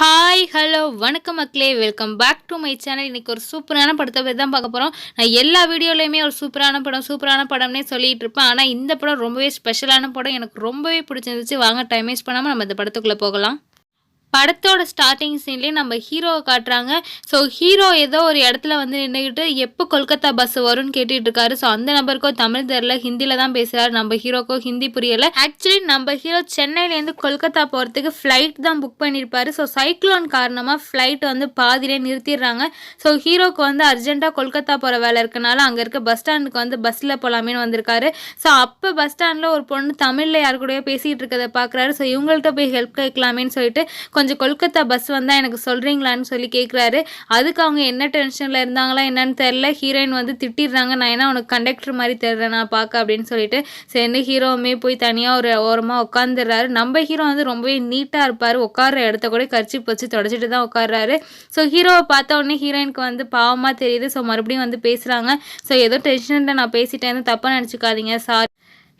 Hi hello வணக்கம் மக்களே. Welcome back to my channel இன்னைக்கு ஒரு சூப்பரான படத்தை பற்றி தான் பார்க்க போகிறோம் நான் எல்லா வீடியோலையுமே ஒரு சூப்பரான படம் சூப்பரான படம்னே சொல்லிகிட்டு இருப்பேன். ஆனால் இந்த படம் ரொம்பவே ஸ்பெஷலான படம். எனக்கு ரொம்பவே பிடிச்சிருந்துச்சு. வாங்க டைம் வேஸ்ட் பண்ணாமல் நம்ம இந்த படத்துக்குள்ளே போகலாம். படத்தோட ஸ்டார்டிங் சீன்லேயே நம்ம ஹீரோவை காட்டுறாங்க. ஸோ ஹீரோ ஏதோ ஒரு இடத்துல வந்து நின்றுக்கிட்டு எப்போ கொல்கத்தா பஸ் வரும்னு கேட்டுட்டு இருக்காரு ஸோ அந்த நபருக்கோ தமிழ் தெரில ஹிந்தியில் தான் பேசுகிறாரு நம்ம ஹீரோக்கோ ஹிந்தி புரியலை. ஆக்சுவலி நம்ம ஹீரோ சென்னையிலேருந்து கொல்கத்தா போகிறதுக்கு ஃப்ளைட் தான் புக் பண்ணியிருப்பாரு ஸோ சைக்ளோன் காரணமாக ஃப்ளைட் வந்து பாதியிலே நிறுத்திடுறாங்க. ஸோ ஹீரோக்கு வந்து அர்ஜென்ட்டாக கொல்கத்தா போகிற வேலை இருக்கனால அங்கே இருக்க பஸ் ஸ்டாண்டுக்கு வந்து பஸ்ஸில் போகலாமேன்னு வந்திருக்காரு. ஸோ அப்போ பஸ் ஸ்டாண்டில் ஒரு பொண்ணு தமிழில் யார் கூடயோ பேசிகிட்டு இருக்கதை பார்க்குறாரு ஸோ இவங்கள்ட்ட போய் ஹெல்ப் கேட்கலாமேன்னு சொல்லிட்டு கொஞ்சம் கொல்கத்தா பஸ் வந்தால் எனக்கு சொல்கிறீங்களான்னு சொல்லி கேட்குறாரு அதுக்கு அவங்க என்ன டென்ஷனில் இருந்தாங்களா என்னன்னு தெரில ஹீரோயின் வந்து திட்டிடுறாங்க. நான் என்ன உனக்கு கண்டக்டர் மாதிரி தெரிறேன் நான் பார்க்க அப்படின்னு சொல்லிட்டு சேர்ந்து ஹீரோவுமே போய் தனியாக ஒரு ஓரமாக உட்காந்துடுறாரு நம்ம ஹீரோ வந்து ரொம்பவே நீட்டாக இருப்பார். உட்கார்ற இடத்த கூட கரிச்சி வச்சு தொடச்சிட்டு தான் உட்காடுறாரு ஸோ ஹீரோவை பார்த்த உடனே ஹீரோயினுக்கு வந்து பாவமாக தெரியுது. ஸோ மறுபடியும் வந்து பேசுகிறாங்க ஸோ ஏதோ டென்ஷனில் நான் பேசிட்டேன் தப்பாக நினச்சிக்காதீங்க. சாரி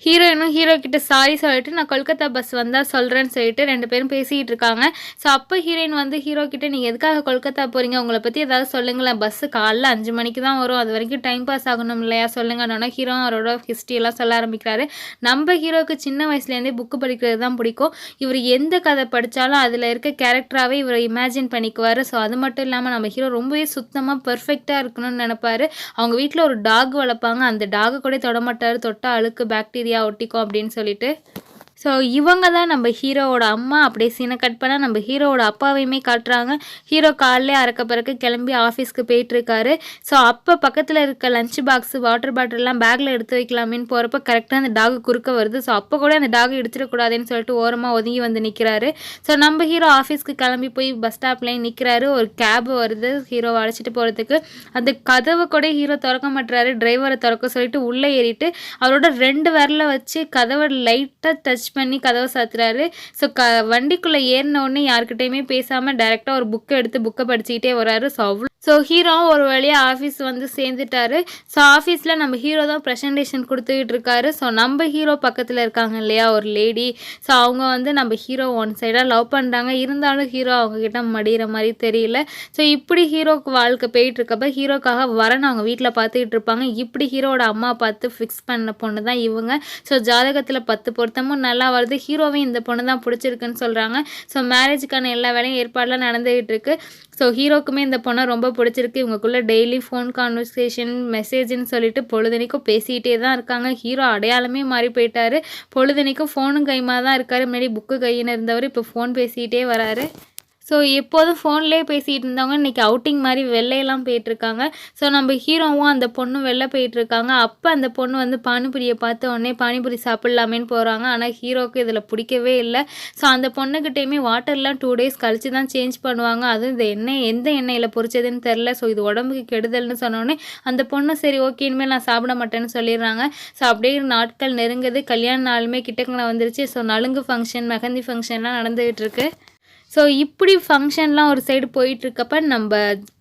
ஹீரோயினும் ஹீரோ கிட்ட சாரி சொல்லிட்டு நான் கொல்கத்தா பஸ் வந்தால் சொல்கிறேன்னு சொல்லிட்டு ரெண்டு பேரும் பேசிகிட்டு இருக்காங்க. ஸோ அப்போ ஹீரோயின் வந்து ஹீரோ கிட்ட நீங்கள் எதுக்காக கொல்கத்தா போகிறீங்க உங்களை பற்றி ஏதாவது சொல்லுங்களேன். பஸ்ஸு காலைல அஞ்சு மணிக்கு தான் வரும். அது வரைக்கும் டைம் பாஸ் ஆகணும் இல்லையா? சொல்லுங்கன்னா ஹீரோ அவரோட ஹிஸ்ட்ரியெல்லாம் சொல்ல ஆரம்பிக்கிறாரு. நம்ம ஹீரோக்கு சின்ன வயசுலேருந்தே புக்கு படிக்கிறது தான் பிடிக்கும். இவர் எந்த கதை படித்தாலும் அதில் இருக்க கேரக்டராகவே இவரை இமேஜின் பண்ணிக்குவார். ஸோ அது மட்டும் இல்லாமல் நம்ம ஹீரோ ரொம்பவே சுத்தமாக பர்ஃபெக்டாக இருக்கணும்னு நினைப்பாரு. அவங்க வீட்டில் ஒரு டாக் வளர்ப்பாங்க. அந்த டாகை கூட தொடமாட்டார் தொட்டா அழுக்கு பாக்டீரியா ஒட்டிக்கும் அப்படின்னு சொல்லிட்டு ஸோ இவங்க தான் நம்ம ஹீரோவோட அம்மா. அப்படியே சீனை கட் பண்ணால் நம்ம ஹீரோவோட அப்பாவையுமே காட்டுறாங்க. ஹீரோ காலையிலே அறக்க பிறகு கிளம்பி ஆஃபீஸ்க்கு போயிட்டுருக்காரு. ஸோ அப்போ பக்கத்தில் இருக்க லஞ்ச் பாக்ஸு வாட்டர் பாட்டில்லாம் பேக்கில் எடுத்து வைக்கலாமேன்னு போகிறப்ப கரெக்டாக அந்த டாக் குறுக்க வருது. ஸோ அப்போ கூட அந்த டாக் எடுத்துடக்கூடாதுன்னு சொல்லிட்டு ஓரமாக ஒதுங்கி வந்து நிற்கிறாரு ஸோ நம்ம ஹீரோ ஆஃபீஸ்க்கு கிளம்பி போய் பஸ் ஸ்டாப்லேயும் நிற்கிறாரு ஒரு கேப் வருது ஹீரோவை அழைச்சிட்டு போகிறதுக்கு அந்த கதவை கூட ஹீரோ திறக்க மாட்டுறாரு டிரைவரை திறக்க சொல்லிட்டு உள்ளே ஏறிட்டு அவரோட ரெண்டு விரல வச்சு கதவை லைட்டாக டச் பண்ணி கதவை சாத்துறாரு. ஸோ க வண்டிக்குள்ளே ஏறின உடனே யாருக்கிட்டையுமே பேசாமல் டேரெக்டாக ஒரு புக்கை எடுத்து புக்கை படிச்சுக்கிட்டே வராரு. ஸோ அவ்வளோ ஸோ ஹீரோவும் ஒரு வழியாக ஆஃபீஸ் வந்து சேர்ந்துட்டாரு. ஸோ ஆஃபீஸில் நம்ம ஹீரோ தான் ப்ரெசன்டேஷன் கொடுத்துக்கிட்டு இருக்காரு. ஸோ நம்ம ஹீரோ பக்கத்தில் இருக்காங்க இல்லையா ஒரு லேடி ஸோ அவங்க வந்து நம்ம ஹீரோ ஒன் சைடாக லவ் பண்ணுறாங்க இருந்தாலும் ஹீரோ அவங்கக்கிட்ட மடிகிற மாதிரி தெரியல. ஸோ இப்படி ஹீரோக்கு வாழ்க்கை போயிட்டு இருக்கப்ப ஹீரோக்காக வரன் அவங்க வீட்டில் பார்த்துக்கிட்டு இருப்பாங்க. இப்படி ஹீரோட அம்மா பார்த்து ஃபிக்ஸ் பண்ண பொண்ணு தான் இவங்க. ஸோ ஜாதகத்தில் பத்து பொருத்தமும் நல்லா வருது. ஹீரோவையும் இந்த பொண்ணு தான் பிடிச்சிருக்குன்னு சொல்கிறாங்க ஸோ மேரேஜுக்கான எல்லா வேலையும் ஏற்பாடெலாம் நடந்துக்கிட்டு இருக்கு. ஸோ ஹீரோக்குமே இந்த பொண்ணை ரொம்ப பிடிச்சிருக்கு. இவங்கக்குள்ளே டெய்லி ஃபோன் கான்வர்சேஷன் மெசேஜ்னு சொல்லிட்டு பொழுதனைக்கும் பேசிக்கிட்டே தான் இருக்காங்க. ஹீரோ அடையாளமே மாறி போயிட்டாரு. பொழுதனைக்கும் ஃபோனும் கைமா தான் இருக்காரு. முன்னாடி புக்கு கையின்னு இருந்தவர் இப்போ ஃபோன் பேசிக்கிட்டே வராரு. ஸோ எப்போதும் ஃபோன்லேயே பேசிகிட்டு இருந்தவங்க இன்றைக்கி அவுட்டிங் மாதிரி வெளிலையெல்லாம் போயிட்டுருக்காங்க. ஸோ நம்ம ஹீரோவும் அந்த பொண்ணும் வெளில போயிட்டுருக்காங்க. அப்போ அந்த பொண்ணு வந்து பானிபூரியை பார்த்த உடனே பானிபூரி சாப்பிட்லாமேன்னு போகிறாங்க ஆனால் ஹீரோக்கு இதில் பிடிக்கவே இல்லை. ஸோ அந்த பொண்ணுக்கிட்டேயுமே வாட்டர்லாம் டூ டேஸ் கழித்து தான் சேஞ்ச் பண்ணுவாங்க. அதுவும் இந்த எண்ணெய் எந்த எண்ணெயில் பொரிச்சதுன்னு தெரில ஸோ இது உடம்புக்கு கெடுதல்னு சொன்னோடனே அந்த பொண்ணு சரி ஓகே இனிமேல் நான் சாப்பிட மாட்டேன்னு சொல்லிடுறாங்க. ஸோ அப்படியே நாட்கள் நெருங்குது. கல்யாண நாளுமே கிட்டக்கங்களை வந்துருச்சு. ஸோ நலுங்கு ஃபங்க்ஷன் மெஹந்தி ஃபங்க்ஷன்லாம் நடந்துகிட்டு இருக்கு ஸோ இப்படி ஃபங்க்ஷன்லாம் ஒரு சைடு போயிட்டுருக்கப்ப நம்ம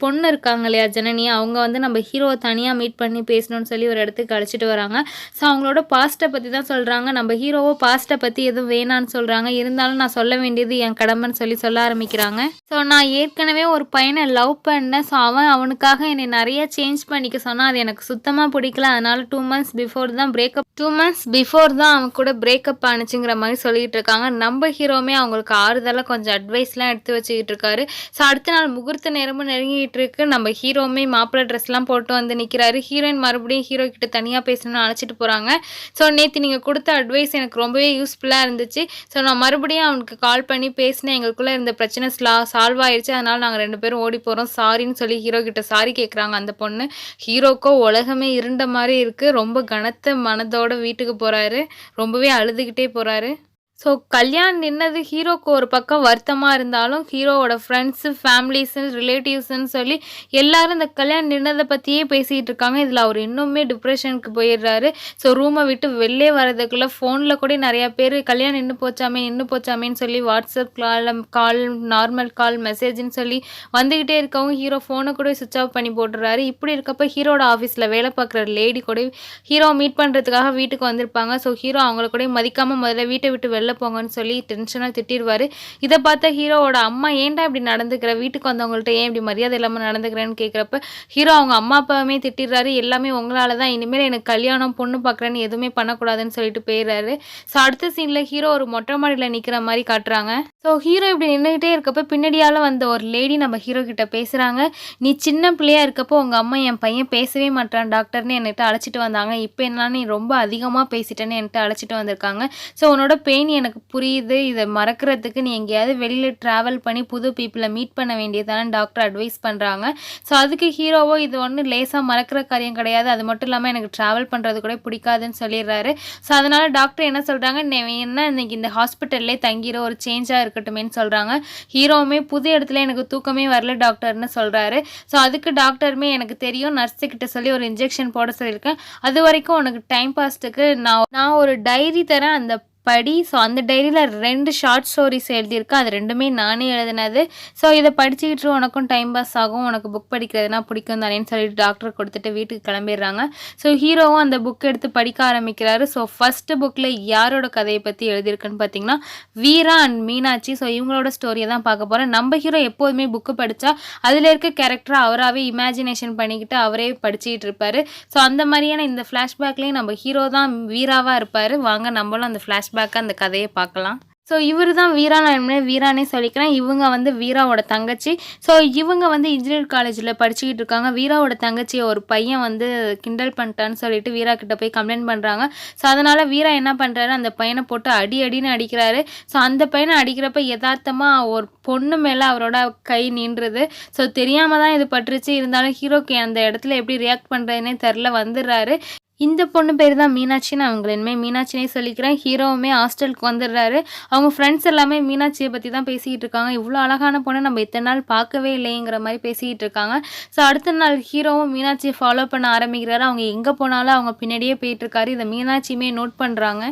பொண்ணு இருக்காங்க இல்லையா ஜனனி அவங்க வந்து நம்ம ஹீரோவை தனியாக மீட் பண்ணி பேசணும்னு சொல்லி ஒரு இடத்துக்கு அழைச்சிட்டு வராங்க. ஸோ அவங்களோட பாஸ்ட்டை பற்றி தான் சொல்கிறாங்க நம்ம ஹீரோவோ பாஸ்ட்டை பற்றி எதுவும் வேணான்னு சொல்கிறாங்க இருந்தாலும் நான் சொல்ல வேண்டியது என் கடமைன்னு சொல்லி சொல்ல ஆரம்பிக்கிறாங்க. ஸோ நான் ஏற்கனவே ஒரு பையனை லவ் பண்ணேன். ஸோ அவன் அவனுக்காக என்னை நிறைய சேஞ்ச் பண்ணிக்க சொன்னால் அது எனக்கு சுத்தமாக பிடிக்கல. அதனால டூ மந்த்ஸ் பிஃபோர் தான் பிரேக்கப் டூ மந்த்ஸ் பிஃபோர் தான் அவன் கூட பிரேக்கப் ஆனிச்சுங்கிற மாதிரி சொல்லிட்டு இருக்காங்க. நம்ம ஹீரோவுமே அவங்களுக்கு ஆறுதலாக கொஞ்சம் அட்வைஸ் அட்வைஸ்லாம் எடுத்து வச்சுக்கிட்டு இருக்காரு ஸோ அடுத்த நாள் முகூர்த்த நேரமும் நெருங்கிட்டு இருக்கு நம்ம ஹீரோவுமே மாப்பிள்ளை ட்ரெஸ்லாம் போட்டு வந்து நிற்கிறாரு ஹீரோயின் மறுபடியும் ஹீரோ கிட்ட தனியாக பேசணும்னு அழைச்சிட்டு போகிறாங்க ஸோ நேற்று நீங்கள் கொடுத்த அட்வைஸ் எனக்கு ரொம்பவே யூஸ்ஃபுல்லாக இருந்துச்சு. ஸோ நான் மறுபடியும் அவனுக்கு கால் பண்ணி பேசினேன். எங்களுக்குள்ளே இருந்த பிரச்சனை ஸ்லா சால்வ் ஆயிடுச்சு அதனால் நாங்கள் ரெண்டு பேரும் ஓடி போகிறோம் சாரின்னு சொல்லி ஹீரோ கிட்ட சாரி கேட்குறாங்க அந்த பொண்ணு. ஹீரோக்கோ உலகமே இருண்ட மாதிரி இருக்குது ரொம்ப கனத்த மனதோட வீட்டுக்கு போகிறாரு ரொம்பவே அழுதுகிட்டே போகிறாரு ஸோ கல்யாண் நின்னது ஹீரோக்கு ஒரு பக்கம் வருத்தமாக இருந்தாலும் ஹீரோவோட ஃப்ரெண்ட்ஸு ஃபேமிலிஸு ரிலேட்டிவ்ஸுன்னு சொல்லி எல்லாரும் இந்த கல்யாணம் நின்னதை பற்றியே பேசிகிட்டு இருக்காங்க. இதில் அவர் இன்னுமே டிப்ரெஷனுக்கு போயிடுறாரு. ஸோ ரூமை விட்டு வெளிலே வரதுக்குள்ளே ஃபோனில் கூட நிறையா பேர் கல்யாணம் நின்று போச்சாமே நின்று போச்சாமேன்னு சொல்லி வாட்ஸ்அப் கால் கால் நார்மல் கால் மெசேஜ்னு சொல்லி வந்துக்கிட்டே இருக்கவங்க ஹீரோ ஃபோனை கூட சுவிச் ஆஃப் பண்ணி போட்டுறாரு இப்படி இருக்கப்போ ஹீரோட ஆஃபீஸில் வேலை பார்க்குற லேடி கூட ஹீரோ மீட் பண்ணுறதுக்காக வீட்டுக்கு வந்திருப்பாங்க. ஸோ ஹீரோ அவங்கள கூட மதிக்காமல் முதல்ல வீட்டை விட்டு வெளில வெளில போங்கன்னு சொல்லி டென்ஷனாக திட்டிடுவார் இதை பார்த்த ஹீரோவோட அம்மா ஏன்டா இப்படி நடந்துக்கிற? வீட்டுக்கு வந்தவங்கள்ட்ட ஏன் இப்படி மரியாதை இல்லாமல் நடந்துக்கிறேன்னு கேட்குறப்ப ஹீரோ அவங்க அம்மா அப்பாவுமே திட்டிடுறாரு. எல்லாமே உங்களால் தான் இனிமேல் எனக்கு கல்யாணம் பொண்ணு பார்க்குறேன்னு எதுவுமே பண்ணக்கூடாதுன்னு சொல்லிட்டு போயிடுறாரு. ஸோ அடுத்த சீனில் ஹீரோ ஒரு மொட்டை மாடியில் நிற்கிற மாதிரி காட்டுறாங்க. ஸோ ஹீரோ இப்படி நின்றுக்கிட்டே இருக்கப்ப பின்னாடியால் வந்த ஒரு லேடி நம்ம ஹீரோ கிட்ட பேசுகிறாங்க நீ சின்ன பிள்ளையா இருக்கப்போ உங்கள் அம்மா என் பையன் பேசவே மாட்டான் டாக்டர்னு என்கிட்ட அழைச்சிட்டு வந்தாங்க. இப்போ என்ன நீ ரொம்ப அதிகமாக பேசிட்டேன்னு என்கிட்ட அழைச்சிட்டு வந்திருக்காங்க. ஸோ உன்னோட பெயின் எனக்கு புரியுது. இதை மறக்கிறதுக்கு நீ எங்கேயாவது வெளியில் ட்ராவல் பண்ணி புது பீப்புளை மீட் பண்ண வேண்டியதானே டாக்டர் அட்வைஸ் பண்ணுறாங்க ஸோ அதுக்கு ஹீரோவோ இது ஒன்று லேசாக மறக்கிற காரியம் கிடையாது. அது மட்டும் இல்லாமல் எனக்கு ட்ராவல் பண்ணுறது கூட பிடிக்காதுன்னு சொல்லிடுறாரு. ஸோ அதனால் டாக்டர் என்ன சொல்கிறாங்க நீ என்ன இன்னைக்கு இந்த ஹாஸ்பிட்டல்லே தங்கிற ஒரு சேஞ்சாக இருக்கட்டுமேன்னு சொல்கிறாங்க ஹீரோவுமே புது இடத்துல எனக்கு தூக்கமே வரல டாக்டர்னு சொல்கிறாரு ஸோ அதுக்கு டாக்டருமே எனக்கு தெரியும். நர்ஸுக்கிட்ட சொல்லி ஒரு இன்ஜெக்ஷன் போட சொல்லியிருக்கேன். அது வரைக்கும் உனக்கு டைம் பாஸ்ட்டுக்கு நான் நான் ஒரு டைரி தரேன். அந்த படி. ஸோ அந்த டைரியில் ரெண்டு ஷார்ட் ஸ்டோரிஸ் எழுதியிருக்கேன் அது ரெண்டுமே நானே எழுதினது. ஸோ இதை படிச்சுக்கிட்டு உனக்கும் டைம் பாஸ் ஆகும். உனக்கு புக் படிக்கிறதுனா பிடிக்கும் தானேன்னு சொல்லிட்டு டாக்டர் கொடுத்துட்டு வீட்டுக்கு கிளம்பிடுறாங்க. ஸோ ஹீரோவும் அந்த புக் எடுத்து படிக்க ஆரம்பிக்கிறாரு. ஸோ ஃபஸ்ட்டு புக்கில் யாரோட கதையை பற்றி எழுதியிருக்குன்னு பார்த்தீங்கன்னா வீரா அண்ட் மீனாட்சி. ஸோ இவங்களோட ஸ்டோரியை தான் பார்க்க போகிறேன் நம்ம ஹீரோ எப்போதுமே புக்கு படித்தா அதில் இருக்க கேரக்டரை அவராகவே இமேஜினேஷன் பண்ணிக்கிட்டு அவரே படிச்சுக்கிட்டு இருப்பார். ஸோ அந்த மாதிரியான இந்த ஃப்ளாஷ்பேக்லேயும் நம்ம ஹீரோ தான் வீராவாக இருப்பார். வாங்க நம்மளும் அந்த ஃப்ளாஷ் ஃப்ளாஷ்பேக்காக அந்த கதையை பார்க்கலாம். ஸோ இவர் தான் வீரா நான் வீரானே சொல்லிக்கிறேன். இவங்க வந்து வீராவோட தங்கச்சி. ஸோ இவங்க வந்து இன்ஜினியர் காலேஜில் படிச்சுக்கிட்டு இருக்காங்க. வீராவோட தங்கச்சியை ஒரு பையன் வந்து கிண்டல் பண்ணிட்டான்னு சொல்லிட்டு வீரா கிட்ட போய் கம்ப்ளைண்ட் பண்ணுறாங்க ஸோ அதனால் வீரா என்ன பண்ணுறாரு அந்த பையனை போட்டு அடி அடின்னு அடிக்கிறாரு. ஸோ அந்த பையனை அடிக்கிறப்ப யதார்த்தமாக ஒரு பொண்ணு மேலே அவரோட கை நின்றுது. ஸோ தெரியாமல் தான் இது பட்டுருச்சு. இருந்தாலும் ஹீரோக்கு அந்த இடத்துல எப்படி ரியாக்ட் பண்ணுறதுனே தெரில வந்துடுறாரு. இந்த பொண்ணு பேர் தான் மீனாட்சி நான் அவங்களை இனிமேல் மீனாட்சினே சொல்லிக்கிறேன். ஹீரோவுமே ஹாஸ்டலுக்கு வந்துடுறாரு. அவங்க ஃப்ரெண்ட்ஸ் எல்லாமே மீனாட்சியை பற்றி தான் பேசிக்கிட்டு இருக்காங்க. இவ்வளோ அழகான பொண்ணை நம்ம இத்தனை நாள் பார்க்கவே இல்லைங்கிற மாதிரி பேசிக்கிட்டு இருக்காங்க. ஸோ அடுத்த நாள் ஹீரோவும் மீனாட்சியை ஃபாலோ பண்ண ஆரம்பிக்கிறாரு. அவங்க எங்கே போனாலும் அவங்க பின்னாடியே போயிட்டுருக்காரு இதை மீனாட்சியுமே நோட் பண்ணுறாங்க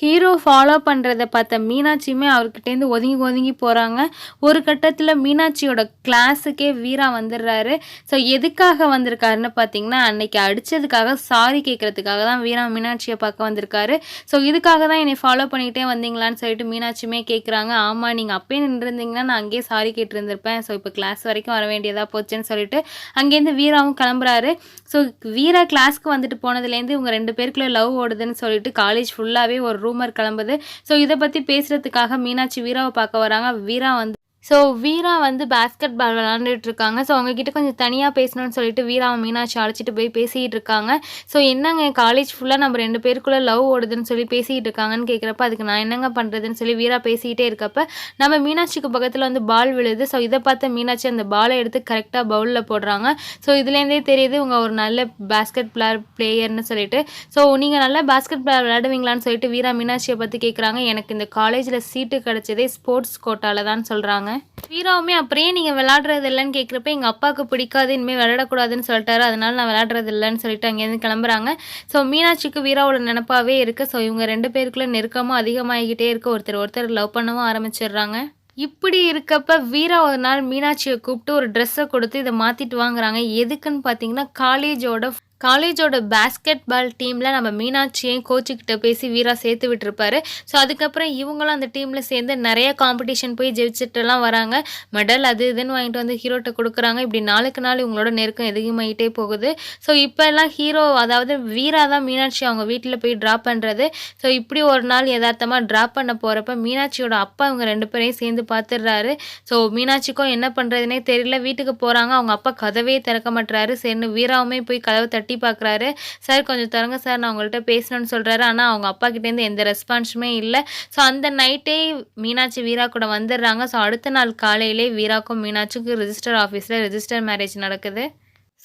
ஹீரோ ஃபாலோ பண்ணுறத பார்த்த மீனாட்சியுமே அவர்கிட்டேருந்து ஒதுங்கி ஒதுங்கி போகிறாங்க ஒரு கட்டத்தில் மீனாட்சியோட கிளாஸுக்கே வீரா வந்துடுறாரு. ஸோ எதுக்காக வந்திருக்காருன்னு பார்த்தீங்கன்னா அன்னைக்கு அடித்ததுக்காக சாரி கேட்குறதுக்காக தான் வீரா மீனாட்சியை பார்க்க வந்திருக்காரு. ஸோ இதுக்காக தான் என்னை ஃபாலோ பண்ணிக்கிட்டே வந்தீங்களான்னு சொல்லிட்டு மீனாட்சியுமே கேட்குறாங்க. ஆமாம் நீங்கள் அப்பயே நின்றுருந்தீங்கன்னா நான் அங்கேயே சாரி கேட்டிருந்திருப்பேன். ஸோ இப்போ கிளாஸ் வரைக்கும் வர வேண்டியதாக போச்சுன்னு சொல்லிட்டு அங்கேருந்து வீராவும் கிளம்புறாரு. ஸோ வீரா கிளாஸ்க்கு வந்துட்டு போனதுலேருந்து இவங்க ரெண்டு பேருக்குள்ளே லவ் ஓடுதுன்னு சொல்லிட்டு காலேஜ் ஃபுல்லாகவே ஒரு ரூமர் கிளம்புது. ஸோ இதை பற்றி பேசுகிறதுக்காக மீனாட்சி வீராவை பார்க்க வராங்க. வீரா வந்து ஸோ வீரா வந்து பேஸ்கெட் பால் விளாண்டுட்டு இருக்காங்க ஸோ அவங்கக்கிட்ட கொஞ்சம் தனியாக பேசணும்னு சொல்லிட்டு வீராவை மீனாட்சி அழைச்சிட்டு போய் பேசிக்கிட்டு இருக்காங்க ஸோ என்னங்க காலேஜ் ஃபுல்லாக நம்ம ரெண்டு பேருக்குள்ளே லவ் ஓடுதுன்னு சொல்லி பேசிக்கிட்டு இருக்காங்கன்னு கேட்குறப்ப அதுக்கு நான் என்னங்க பண்ணுறதுன்னு சொல்லி வீரா பேசிக்கிட்டே இருக்கப்ப நம்ம மீனாட்சிக்கு பக்கத்தில் வந்து பால் விழுது. ஸோ இதை பார்த்த மீனாட்சி அந்த பாலை எடுத்து கரெக்டாக பவுலில் போடுறாங்க. ஸோ இதுலேருந்தே தெரியுது இவங்க ஒரு நல்ல பேஸ்கெட் பிளேயர் பிளேயர்னு சொல்லிட்டு. ஸோ நீங்கள் நல்லா பேஸ்கெட் பால் விளையாடுவீங்களான்னு சொல்லிட்டு வீரா மீனாட்சியை பற்றி கேட்குறாங்க எனக்கு இந்த காலேஜில் சீட்டு கிடச்சதே ஸ்போர்ட்ஸ் கோட்டாவில் தான் சொல்கிறாங்க வீராவுமே அப்படியே நீங்கள் விளாடுறது இல்லைன்னு கேட்குறப்ப எங்கள் அப்பாவுக்கு பிடிக்காது இனிமேல் விளையாடக்கூடாதுன்னு சொல்லிட்டாரு. அதனால நான் விளையாடுறது இல்லைன்னு சொல்லிட்டு அங்கேருந்து கிளம்புறாங்க. ஸோ மீனாட்சிக்கு வீராவோட நினப்பாவே இருக்குது ஸோ இவங்க ரெண்டு பேருக்குள்ள நெருக்கமும் அதிகமாகிக்கிட்டே இருக்க. ஒருத்தர் ஒருத்தர் லவ் பண்ணவும் ஆரம்பிச்சிடுறாங்க. இப்படி இருக்கப்ப வீரா ஒரு நாள் மீனாட்சியை கூப்பிட்டு ஒரு ட்ரெஸ்ஸை கொடுத்து இதை மாற்றிட்டு வாங்குறாங்க. எதுக்குன்னு பார்த்தீங்கன்னா காலேஜோட காலேஜோட பேஸ்கெட் பால் டீமில் நம்ம மீனாட்சியையும் கோச்சுக்கிட்ட பேசி வீரா சேர்த்து விட்டுருப்பாரு. ஸோ அதுக்கப்புறம் இவங்களும் அந்த டீமில் சேர்ந்து நிறைய காம்படிஷன் போய் ஜெயிச்சுட்டுலாம் வராங்க. மெடல் அது இதுன்னு வாங்கிட்டு வந்து ஹீரோட்ட கொடுக்குறாங்க. இப்படி நாளுக்கு நாள் இவங்களோட நெருக்கம் அதிகமாகிட்டே போகுது. ஸோ இப்போ எல்லாம் ஹீரோ அதாவது வீரா தான் மீனாட்சி அவங்க வீட்டில் போய் ட்ராப் பண்ணுறது ஸோ இப்படி ஒரு நாள் யதார்த்தமாக ட்ராப் பண்ண போகிறப்ப மீனாட்சியோட அப்பா இவங்க ரெண்டு பேரையும் சேர்ந்து பார்த்துடுறாரு ஸோ மீனாட்சிக்கும் என்ன பண்ணுறதுனே தெரியல. வீட்டுக்கு போகிறாங்க அவங்க அப்பா கதவையே திறக்க மாட்டுறாரு சரின்னு வீராவுமே போய் கதவை தட்டி பார்க்குறாரு சார் கொஞ்சம் தரங்க சார் நான் உங்கள்கிட்ட பேசணும்னு சொல்கிறாரு ஆனால் அவங்க அப்பா கிட்டேருந்து எந்த ரெஸ்பான்ஸுமே இல்லை. ஸோ அந்த நைட்டே மீனாட்சி வீரா கூட வந்துடுறாங்க ஸோ அடுத்த நாள் காலையிலே வீராக்கும் மீனாட்சிக்கும் ரிஜிஸ்டர் ஆஃபீஸில் ரிஜிஸ்டர் மேரேஜ் நடக்குது.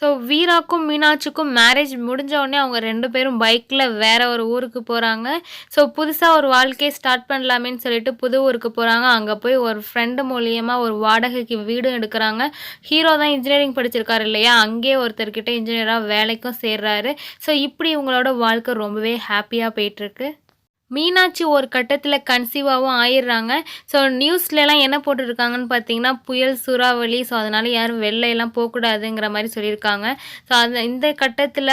ஸோ வீராக்கும் மீனாட்சிக்கும் மேரேஜ் முடிஞ்ச உடனே அவங்க ரெண்டு பேரும் பைக்கில் வேற ஒரு ஊருக்கு போகிறாங்க ஸோ புதுசாக ஒரு வாழ்க்கையை ஸ்டார்ட் பண்ணலாமேன்னு சொல்லிட்டு புது ஊருக்கு போகிறாங்க அங்கே போய் ஒரு ஃப்ரெண்டு மூலியமாக ஒரு வாடகைக்கு வீடும் எடுக்கிறாங்க. ஹீரோ தான் இன்ஜினியரிங் படிச்சிருக்காரு இல்லையா? அங்கேயே ஒருத்தர்கிட்ட இன்ஜினியராக வேலைக்கும் சேர்றாரு. ஸோ இப்படி இவங்களோட வாழ்க்கை ரொம்பவே ஹாப்பியாக போயிட்டுருக்கு மீனாட்சி ஒரு கட்டத்தில் கன்சீவாகவும் ஆயிடுறாங்க. ஸோ நியூஸ்லலாம் என்ன போட்டுருக்காங்கன்னு பார்த்தீங்கன்னா புயல் சூறாவளி ஸோ அதனால் யாரும் வெளில எல்லாம் போகக்கூடாதுங்கிற மாதிரி சொல்லியிருக்காங்க. ஸோ அந்த இந்த கட்டத்தில்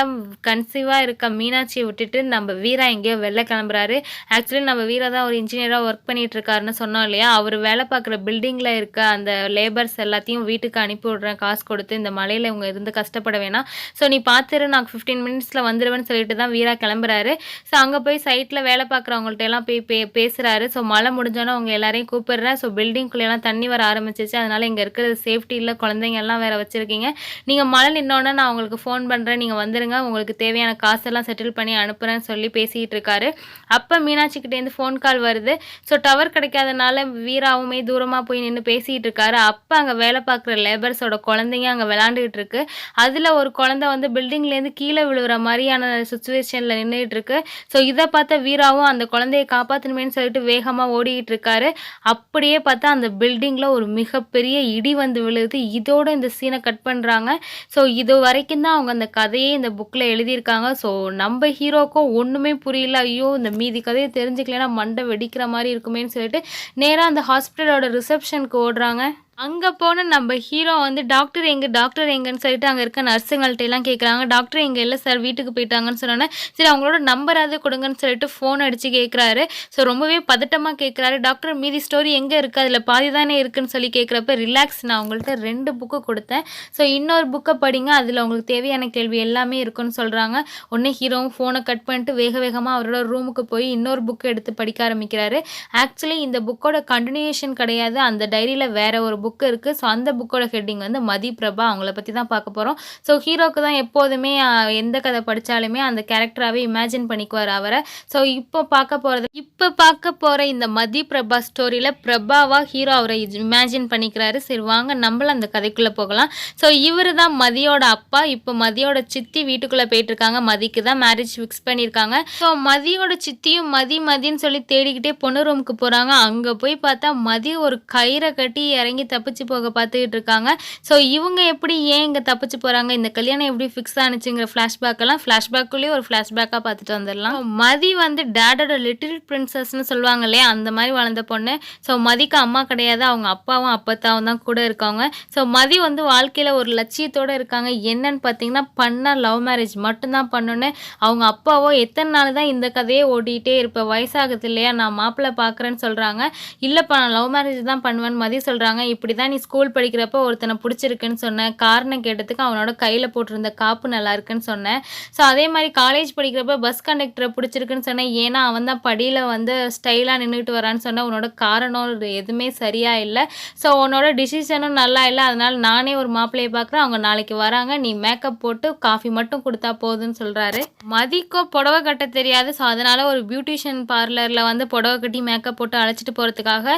கன்சீவாக இருக்க மீனாட்சியை விட்டுட்டு நம்ம வீரா எங்கேயோ வெளில கிளம்புறாரு. ஆக்சுவலி நம்ம வீரா தான் ஒரு இன்ஜினியராக ஒர்க் பண்ணிகிட்டு இருக்காருன்னு சொன்னோம் இல்லையா? அவர் வேலை பார்க்குற பில்டிங்கில் இருக்க அந்த லேபர்ஸ் எல்லாத்தையும் வீட்டுக்கு அனுப்பி விட்றேன் காசு கொடுத்து. இந்த மலையில் இவங்க இருந்து கஷ்டப்பட வேணாம். ஸோ நீ பார்த்துரு நான் ஃபிஃப்டீன் மினிட்ஸில் வந்துடுவேன்னு சொல்லிட்டு தான் வீரா கிளம்புறாரு. ஸோ அங்கே போய் சைட்டில் வேலை பார்க்குறவங்கள்ட்ட எல்லாம் போய் பே பேசுகிறாரு ஸோ மழை முடிஞ்சோன்னே அவங்க எல்லாரையும் கூப்பிடுறேன். ஸோ பில்டிங்குள்ளேலாம் தண்ணி வர ஆரம்பிச்சிச்சு. அதனால் இங்கே இருக்கிறது சேஃப்டி இல்லை. குழந்தைங்க எல்லாம் வேறு வச்சுருக்கீங்க. நீங்கள் மழை நின்னோடனே நான் உங்களுக்கு ஃபோன் பண்ணுறேன் நீங்கள் வந்துடுங்க உங்களுக்கு தேவையான காசெல்லாம் செட்டில் பண்ணி அனுப்புகிறேன்னு சொல்லி பேசிகிட்டு இருக்காரு. அப்போ மீனாட்சிக்கிட்டேருந்து ஃபோன் கால் வருது. ஸோ டவர் கிடைக்காதனால வீராவுமே தூரமாக போய் நின்று பேசிகிட்டு இருக்காரு. அப்போ அங்கே வேலை பார்க்குற லேபர்ஸோட குழந்தைங்க அங்கே விளாண்டுக்கிட்டு இருக்கு. அதில் ஒரு குழந்தை வந்து பில்டிங்லேருந்து கீழே விழுகிற மாதிரியான சுச்சுவேஷனில் நின்றுட்டு இருக்கு. ஸோ இதை பார்த்த வீராவும் அந்த அந்த குழந்தைய காப்பாற்றணுமேனு சொல்லிட்டு வேகமாக ஓடிக்கிட்டு இருக்காரு. அப்படியே பார்த்தா அந்த பில்டிங்கில் ஒரு மிகப்பெரிய இடி வந்து விழுது. இதோட இந்த சீனை கட் பண்ணுறாங்க ஸோ இது வரைக்கும் தான் அவங்க அந்த கதையே இந்த புக்கில் எழுதியிருக்காங்க. ஸோ நம்ம ஹீரோக்கும் ஒன்றுமே புரியல. ஐயோ இந்த மீதி கதையை தெரிஞ்சுக்கலன்னா மண்டை வெடிக்கிற மாதிரி இருக்குமேன்னு சொல்லிட்டு நேராக அந்த ஹாஸ்பிட்டலோட ரிசப்ஷனுக்கு ஓடுறாங்க. அங்கே போன நம்ம ஹீரோ வந்து டாக்டர் எங்கே டாக்டர் எங்கேன்னு சொல்லிட்டு அங்கே இருக்க நர்ஸுங்கள்ட்ட எல்லாம் கேட்குறாங்க டாக்டர் எங்கே இல்லை சார் வீட்டுக்கு போயிட்டாங்கன்னு சொன்னோன்னே சரி அவங்களோட நம்பராவது கொடுங்கன்னு சொல்லிட்டு ஃபோன் அடித்து கேட்குறாரு ஸோ ரொம்பவே பதட்டமாக கேட்குறாரு டாக்டர் மீதி ஸ்டோரி எங்கே இருக்குது அதில் பாதி தானே இருக்குன்னு சொல்லி கேட்குறப்ப ரிலாக்ஸ் நான் அவங்கள்ட்ட ரெண்டு புக்கு கொடுத்தேன். ஸோ இன்னொரு புக்கை படிங்க. அதில் உங்களுக்கு தேவையான கேள்வி எல்லாமே இருக்குன்னு சொல்கிறாங்க உடனே ஹீரோவும் ஃபோனை கட் பண்ணிட்டு வேக வேகமாக அவரோட ரூமுக்கு போய் இன்னொரு புக்கு எடுத்து படிக்க ஆரம்பிக்கிறாரு. ஆக்சுவலி இந்த புக்கோட கண்டினியூஷன் கிடையாது. அந்த டைரியில் வேற ஒரு புக் புக் இருக்குது ஸோ அந்த புக்கோட ஹெட்டிங் வந்து மதி பிரபா அவங்கள பற்றி தான் பார்க்க போகிறோம் ஸோ ஹீரோக்கு தான் எப்போதுமே எந்த கதை படித்தாலுமே அந்த கேரக்டராகவே இமேஜின் பண்ணிக்குவார் அவரை. ஸோ இப்போ பார்க்க போகிறது இப்போ பார்க்க போகிற இந்த மதி பிரபா ஸ்டோரியில் பிரபாவா ஹீரோ அவரை இமேஜின் பண்ணிக்கிறாரு. சரி வாங்க நம்மளும் அந்த கதைக்குள்ளே போகலாம். ஸோ இவர் தான் மதியோட அப்பா. இப்போ மதியோட சித்தி வீட்டுக்குள்ளே போயிட்டு இருக்காங்க மதிக்கு தான் மேரேஜ் ஃபிக்ஸ் பண்ணியிருக்காங்க. ஸோ மதியோட சித்தியும் மதி மதின்னு சொல்லி தேடிக்கிட்டே பொண்ணு ரூமுக்கு போகிறாங்க அங்கே போய் பார்த்தா மதி ஒரு கயிறை கட்டி இறங்கி தப்பிச்சு போக பார்த்துக்கிட்டு இருக்காங்க ஸோ இவங்க எப்படி ஏன் இங்கே தப்பிச்சு போகிறாங்க இந்த கல்யாணம் எப்படி ஃபிக்ஸ் ஆனிச்சுங்கிற ஃப்ளாஷ்பேக் எல்லாம் ஃப்ளாஷ்பேக்குள்ளேயே ஒரு ஃப்ளாஷ்பேக்காக பார்த்துட்டு வந்துடலாம். மதி வந்து டேடோட லிட்டில் பிரின்சஸ்னு சொல்லுவாங்க இல்லையா? அந்த மாதிரி வளர்ந்த பொண்ணு. ஸோ மதிக்கு அம்மா கிடையாது. அவங்க அப்பாவும் அப்பத்தாவும் தான் கூட இருக்காங்க. ஸோ மதி வந்து வாழ்க்கையில் ஒரு லட்சியத்தோடு இருக்காங்க. என்னன்னு பார்த்தீங்கன்னா பண்ண லவ் மேரேஜ் மட்டும்தான் பண்ணுன்னு அவங்க அப்பாவோ எத்தனை நாள் தான் இந்த கதையே ஓடிட்டே இருப்பேன் வயசாகுது இல்லையா? நான் மாப்பிள்ளை பார்க்குறேன்னு சொல்கிறாங்க இல்லைப்பா நான் லவ் மேரேஜ் தான் பண்ணுவேன்னு மதி சொல்கிறாங்க இப்படி தான் நீ ஸ்கூல் படிக்கிறப்போ ஒருத்தனை பிடிச்சிருக்குன்னு சொன்னேன் காரணம் கேட்டதுக்கு அவனோட கையில் போட்டிருந்த காப்பு நல்லா இருக்குன்னு சொன்னேன் ஸோ அதே மாதிரி காலேஜ் படிக்கிறப்ப பஸ் கண்டக்டரை பிடிச்சிருக்குன்னு சொன்னேன் ஏன்னா அவன் தான் படியில் வந்து ஸ்டைலாக நின்றுட்டு வரான்னு சொன்னேன் உன்னோட காரணம் எதுவுமே சரியாக இல்லை. ஸோ உன்னோட டிசிஷனும் நல்லா இல்லை அதனால் நானே ஒரு மாப்பிள்ளையை பார்க்குறேன் அவங்க நாளைக்கு வராங்க நீ மேக்கப் போட்டு காஃபி மட்டும் கொடுத்தா போதுன்னு சொல்கிறாரு மதிக்கோ புடவை கட்ட தெரியாது ஸோ அதனால் ஒரு பியூட்டிஷியன் பார்லரில் வந்து புடவை கட்டி மேக்கப் போட்டு அழைச்சிட்டு போகிறதுக்காக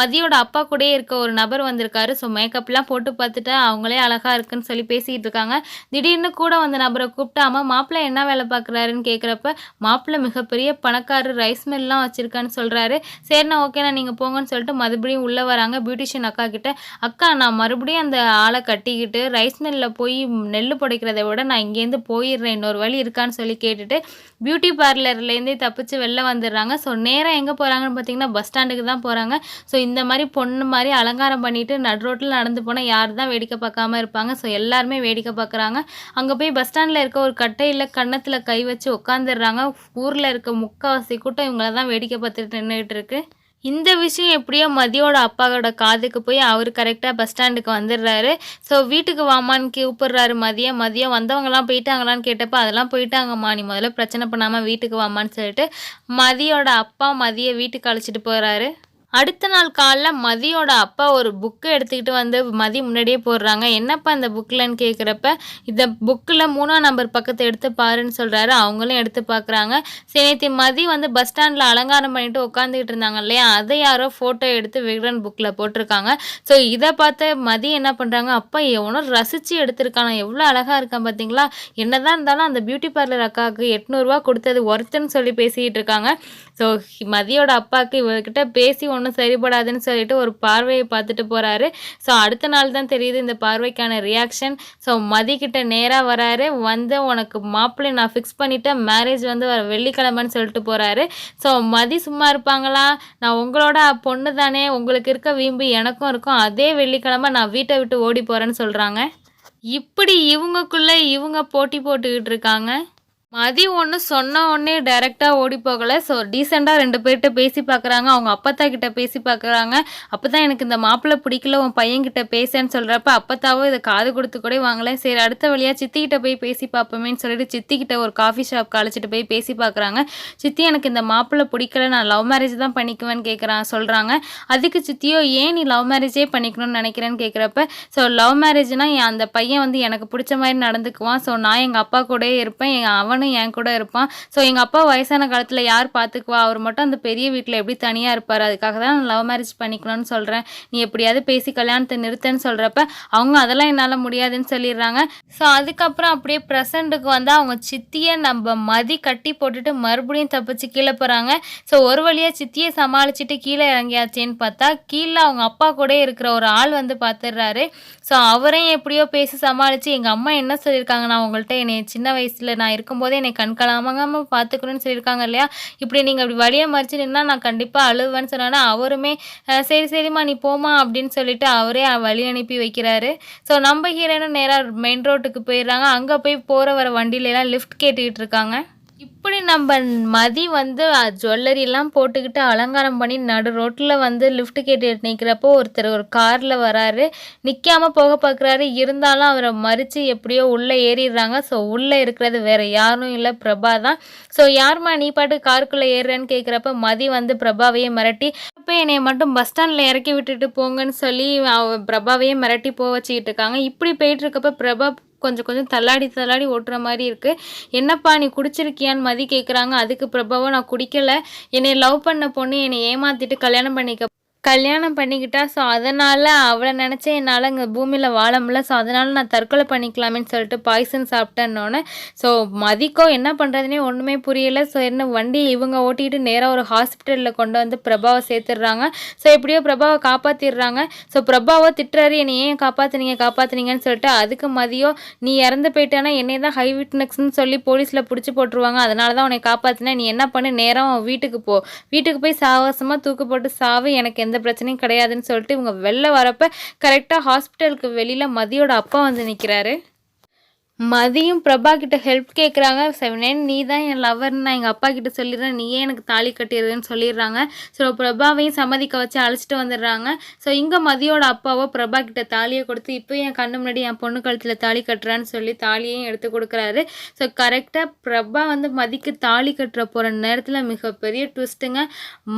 மதியோட அப்பா கூடயே இருக்க ஒரு நபர் நபர் வந்திருக்காரு. ஸோ மேக்கப்லாம் போட்டு பார்த்துட்டு அவங்களே அழகாக இருக்குன்னு சொல்லி பேசிக்கிட்டு இருக்காங்க. திடீர்னு கூட வந்த நபரை கூப்பிட்டு அம்மா மாப்பிள்ளை என்ன வேலை பார்க்குறாருன்னு கேட்குறப்ப மாப்பிள்ளை மிகப்பெரிய பணக்காரர் ரைஸ் மில்லாம் வச்சுருக்கான்னு சொல்கிறாரு சரிண்ணா ஓகேண்ணா நீங்கள் போங்கன்னு சொல்லிட்டு மறுபடியும் உள்ளே வராங்க. பியூட்டிஷியன் அக்கா கிட்ட அக்கா நான் மறுபடியும் அந்த ஆளை கட்டிக்கிட்டு ரைஸ் மில்லில் போய் நெல் புடைக்கிறத விட நான் இங்கேருந்து போயிடுறேன். இன்னொரு வழி இருக்கான்னு சொல்லி கேட்டுட்டு பியூட்டி பார்லர்லேருந்தே தப்பிச்சு வெளில வந்துடுறாங்க. ஸோ நேராக எங்கே போகிறாங்கன்னு பார்த்தீங்கன்னா பஸ் ஸ்டாண்டுக்கு தான் போகிறாங்க ஸோ இந்த மாதிரி பொண்ணு மாதிரி அலங்காரம் பண்ணிட்டு நடு ரோட்டில் நடந்து போனால் யார் தான் வேடிக்கை பார்க்காம இருப்பாங்க. ஸோ எல்லாருமே வேடிக்கை பார்க்குறாங்க. அங்கே போய் பஸ் ஸ்டாண்டில் இருக்க ஒரு கட்டையில் கன்னத்தில் கை வச்சு உட்காந்துடுறாங்க ஊரில் இருக்க முக்கால்வாசி கூட்டம் இவங்கள தான் வேடிக்கை பார்த்துட்டு நின்றுட்டு இருக்கு. இந்த விஷயம் எப்படியோ மதியோட அப்பாவோட காதுக்கு போய் அவர் கரெக்டாக பஸ் ஸ்டாண்டுக்கு வந்துடுறாரு. ஸோ வீட்டுக்கு வாமான்னு கூப்பிடுறாரு மதியம். மதியம் வந்தவங்கலாம் போயிட்டாங்களான்னு கேட்டப்போ அதெல்லாம் போயிட்டாங்கம்மா நீ முதல்ல பிரச்சனை பண்ணாமல் வீட்டுக்கு வாமான்னு சொல்லிட்டு மதியோட அப்பா மதியை வீட்டுக்கு அழைச்சிட்டு போகிறாரு அடுத்த நாள் காலைல மதியோட அப்பா ஒரு புக்கு எடுத்துக்கிட்டு வந்து மதி முன்னாடியே போடுறாங்க. என்னப்பா இந்த புக்கில்னு கேட்குறப்ப இந்த புக்கில் மூணாம் நம்பர் பக்கத்தை எடுத்து பாருன்னு சொல்கிறாரு அவங்களும் எடுத்து பார்க்குறாங்க சரி மதி வந்து பஸ் ஸ்டாண்டில் அலங்காரம் பண்ணிட்டு உட்காந்துக்கிட்டு இருந்தாங்க இல்லையா? அதை யாரோ ஃபோட்டோ எடுத்து விகடன் புக்கில் போட்டிருக்காங்க. ஸோ இதை பார்த்து மதி என்ன பண்ணுறாங்க அப்பா எவனோ ரசித்து எடுத்திருக்கானா? எவ்வளோ அழகாக இருக்கான் பார்த்தீங்களா என்னதான் இருந்தாலும் அந்த பியூட்டி பார்லர் அக்காவுக்கு எட்நூறுரூவா கொடுத்தது ஒருத்தன்னு சொல்லி பேசிக்கிட்டு இருக்காங்க. ஸோ மதியோட அப்பாவுக்கு இவர்கிட்ட பேசி ஒன்று ஒன்றும் சரிபடாதுன்னு சொல்லிட்டு ஒரு பார்வையை பார்த்துட்டு போகிறாரு ஸோ அடுத்த நாள் தான் தெரியுது இந்த பார்வைக்கான ரியாக்ஷன் ஸோ மதிக்கிட்ட நேராக வராரு. வந்து உனக்கு மாப்பிள்ளை நான் ஃபிக்ஸ் பண்ணிவிட்டேன் மேரேஜ் வந்து வர வெள்ளிக்கிழமைன்னு சொல்லிட்டு போகிறாரு ஸோ மதி சும்மா இருப்பாங்களா? நான் உங்களோட பொண்ணு தானே. உங்களுக்கு இருக்க வீம்பு எனக்கும் இருக்கும். அதே வெள்ளிக்கிழமை நான் வீட்டை விட்டு ஓடி போகிறேன்னு சொல்கிறாங்க இப்படி இவங்கக்குள்ளே இவங்க போட்டி போட்டுக்கிட்டு இருக்காங்க. மதி ஒன்று சொன்ன உடனே டைரெக்டாக ஓடி போகலை. ஸோ டீசெண்டாக ரெண்டு பேர்கிட்ட பேசி பார்க்குறாங்க. அவங்க அப்பத்தா கிட்ட பேசி பார்க்குறாங்க. அப்போ தான் எனக்கு இந்த மாப்பிள்ளை பிடிக்கல உன் பையன்கிட்ட பேசேன்னு சொல்கிறப்ப அப்பத்தாவோ இதை காது கொடுத்து கூட வாங்கலை. சரி அடுத்த வழியாக சித்திக்கிட்ட போய் பேசி பார்ப்போமேன்னு சொல்லிட்டு சித்திக்கிட்ட ஒரு காஃபி ஷாப் அழைச்சிட்டு போய் பேசி பார்க்குறாங்க. சித்தி எனக்கு இந்த மாப்பிள்ளை பிடிக்கல நான் லவ் மேரேஜ் தான் பண்ணிக்குவேன்னு கேட்குறான் சொல்கிறாங்க அதுக்கு சித்தியோ ஏன் நீ லவ் மேரேஜே பண்ணிக்கணும்னு நினைக்கிறேன்னு கேட்குறப்ப ஸோ லவ் மேரேஜ்னால் அந்த பையன் வந்து எனக்கு பிடிச்ச மாதிரி நடந்துக்குவான். ஸோ நான் எங்கள் அப்பா கூடயே இருப்பேன். என் அவனும் என் கூட இருப்பான். ஸோ எங்கள் அப்பா வயசான காலத்தில் யார் பார்த்துக்குவா அவர் மட்டும் அந்த பெரிய வீட்டில் எப்படி தனியாக இருப்பார்? அதுக்காக தான் நான் லவ் மேரேஜ் பண்ணிக்கணும்னு சொல்கிறேன் நீ எப்படியாவது பேசி கல்யாணத்தை நிறுத்தன்னு சொல்கிறப்ப அவங்க அதெல்லாம் என்னால் முடியாதுன்னு சொல்லிடுறாங்க. ஸோ அதுக்கப்புறம் அப்படியே ப்ரெசண்ட்டுக்கு வந்து அவங்க சித்தியை நம்ம மதி கட்டி போட்டுட்டு மறுபடியும் தப்பிச்சு கீழே போகிறாங்க ஸோ ஒரு வழியாக சித்தியை சமாளிச்சுட்டு கீழே இறங்கியாச்சேன்னு பார்த்தா கீழே அவங்க அப்பா கூட இருக்கிற ஒரு ஆள் வந்து பார்த்துடுறாரு ஸோ அவரையும் எப்படியோ பேசி சமாளித்து எங்கள் அம்மா என்ன சொல்லியிருக்காங்க நான் உங்கள்கிட்ட என்னை சின்ன வயசில் நான் இருக்கும்போதே என்னை கண்கலாமாமல் பார்த்துக்கணும்னு சொல்லியிருக்காங்க இல்லையா? இப்படி நீங்கள் அப்படி வழியை மறிச்சு நின்னா நான் கண்டிப்பாக அழுவேன்னு சொன்னோன்னா அவருமே சரி சரிம்மா நீ போமா அப்படின்னு சொல்லிட்டு அவரே வழி அனுப்பி வைக்கிறாரு. ஸோ நம்ம ஹீரோயினும் நேராக மெயின் ரோட்டுக்கு போயிடுறாங்க. அங்கே போய் போகிற வர வண்டியிலலாம் லிஃப்ட் கேட்டுக்கிட்டு இருக்காங்க. இப்படி நம்ம மதி வந்து ஜுவல்லரிலாம் போட்டுக்கிட்டு அலங்காரம் பண்ணி நடு ரோட்டில் வந்து லிஃப்ட் கேட்டு நிற்கிறப்போ ஒருத்தர் ஒரு காரில் வராரு. நிற்காம போக பார்க்குறாரு இருந்தாலும் அவரை மறித்து எப்படியோ உள்ளே ஏறிடுறாங்க. ஸோ உள்ளே இருக்கிறது வேறு யாரும் இல்லை. பிரபா தான். ஸோ யாரும்மா நீ பாட்டு காருக்குள்ளே ஏறுறேன்னு கேட்குறப்ப மதி வந்து பிரபாவையே மிரட்டி அப்போ என்னைய மட்டும் பஸ் ஸ்டாண்டில் இறக்கி விட்டுட்டு போங்கன்னு சொல்லி பிரபாவையே மிரட்டி போக வச்சுக்கிட்டு இருக்காங்க. இப்படி போயிட்டு இருக்கப்ப பிரபா கொஞ்சம் கொஞ்சம் தள்ளாடி தள்ளாடி ஓட்டுற மாதிரி இருக்குது என்னப்பா நீ குடிச்சிருக்கியான்னு மதி கேட்குறாங்க அதுக்கு பிரபாவம் நான் குடிக்கலை. என்னை லவ் பண்ண பொண்ணு என்னை ஏமாத்திட்டு கல்யாணம் பண்ணிக்க கல்யாணம் பண்ணிக்கிட்டா ஸோ அதனால் அவளை நினச்சி என்னால் இங்கே பூமியில் வாழ முடியல. ஸோ அதனால் நான் தற்கொலை பண்ணிக்கலாமேன்னு சொல்லிட்டு பாய்சன் சாப்பிட்டேன்னொன்னே ஸோ மதிக்கோ என்ன பண்ணுறதுனே ஒன்றுமே புரியலை. ஸோ என்ன வண்டி இவங்க ஓட்டிகிட்டு நேராக ஒரு ஹாஸ்பிட்டலில் கொண்டு வந்து பிரபாவை சேர்த்துடுறாங்க. ஸோ எப்படியோ பிரபாவை காப்பாற்றிடுறாங்க ஸோ பிரபாவை திட்டுறாரு என்னை ஏன் காப்பாற்றுனீங்க காப்பாற்றுனீங்கன்னு சொல்லிட்டு அதுக்கு மதியோ நீ இறந்து போயிட்டேன்னா என்னை தான் ஹை விட்னஸ்ன்னு சொல்லி போலீஸில் பிடிச்சி போட்டுருவாங்க. அதனால தான் உன்னை காப்பாற்றினேன் நீ என்ன பண்ணு நேரம் வீட்டுக்கு போ. வீட்டுக்கு போய் சாவாசமாக தூக்கு போட்டு சாவு. எனக்கு எந்த பிரச்சனையும் கிடையாதுன்னு சொல்லிட்டு இவங்க வெளில வரப்போ கரெக்டாக ஹாஸ்பிட்டலுக்கு வெளியில் மதியோட அப்பா வந்து நிற்கிறாரு மதியும் பிரபா கிட்ட ஹெல்ப் கேட்குறாங்க செவனேன் நீ தான் என் லவர்னு நான் எங்கள் அப்பா கிட்ட சொல்லிடுறேன். நீயே எனக்கு தாலி கட்டிடுறேன்னு சொல்லிடுறாங்க. ஸோ பிரபாவையும் சம்மதிக்க வச்சு அழைச்சிட்டு வந்துடுறாங்க. ஸோ இங்கே மதியோட அப்பாவோ பிரபா கிட்ட தாலியை கொடுத்து இப்போ என் கண்ணு முன்னாடி என் பொண்ணு கழுத்தில் தாலி கட்டுறான்னு சொல்லி தாலியையும் எடுத்து கொடுக்குறாரு. ஸோ கரெக்டாக பிரபா வந்து மதிக்கு தாலி கட்டுற போகிற நேரத்தில் மிகப்பெரிய ட்விஸ்ட்டுங்க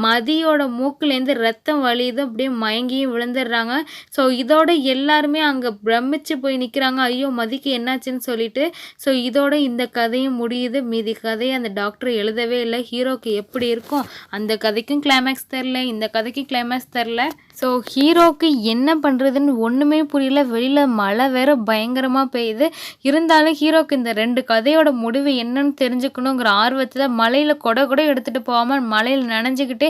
மதியோட மூக்குலேருந்து ரத்தம் வலியுது அப்படியே மயங்கியும் விழுந்துடுறாங்க. ஸோ இதோட எல்லாருமே அங்கே பிரமிச்சு போய் நிற்கிறாங்க ஐயோ மதிக்கு என்னாச்சுன்னு சொல்லிட்டு ஸோ இதோட இந்த கதையும் முடியுது. மீதி கதையை அந்த டாக்டர் எழுதவே இல்லை. ஹீரோக்கு எப்படி இருக்கும்? அந்த கதைக்கும் கிளைமேக்ஸ் தெரில இந்த கதைக்கும் கிளைமேக்ஸ் தெரில ஸோ ஹீரோக்கு என்ன பண்ணுறதுன்னு ஒன்றுமே புரியல. வெளியில் மழை வேற பயங்கரமாக பெய்யுது. இருந்தாலும் ஹீரோக்கு இந்த ரெண்டு கதையோட முடிவு என்னன்னு தெரிஞ்சுக்கணுங்கிற ஆர்வத்தில் மலையில் கொடை கூட எடுத்துகிட்டு போகாமல் மலையில் நனைஞ்சுக்கிட்டே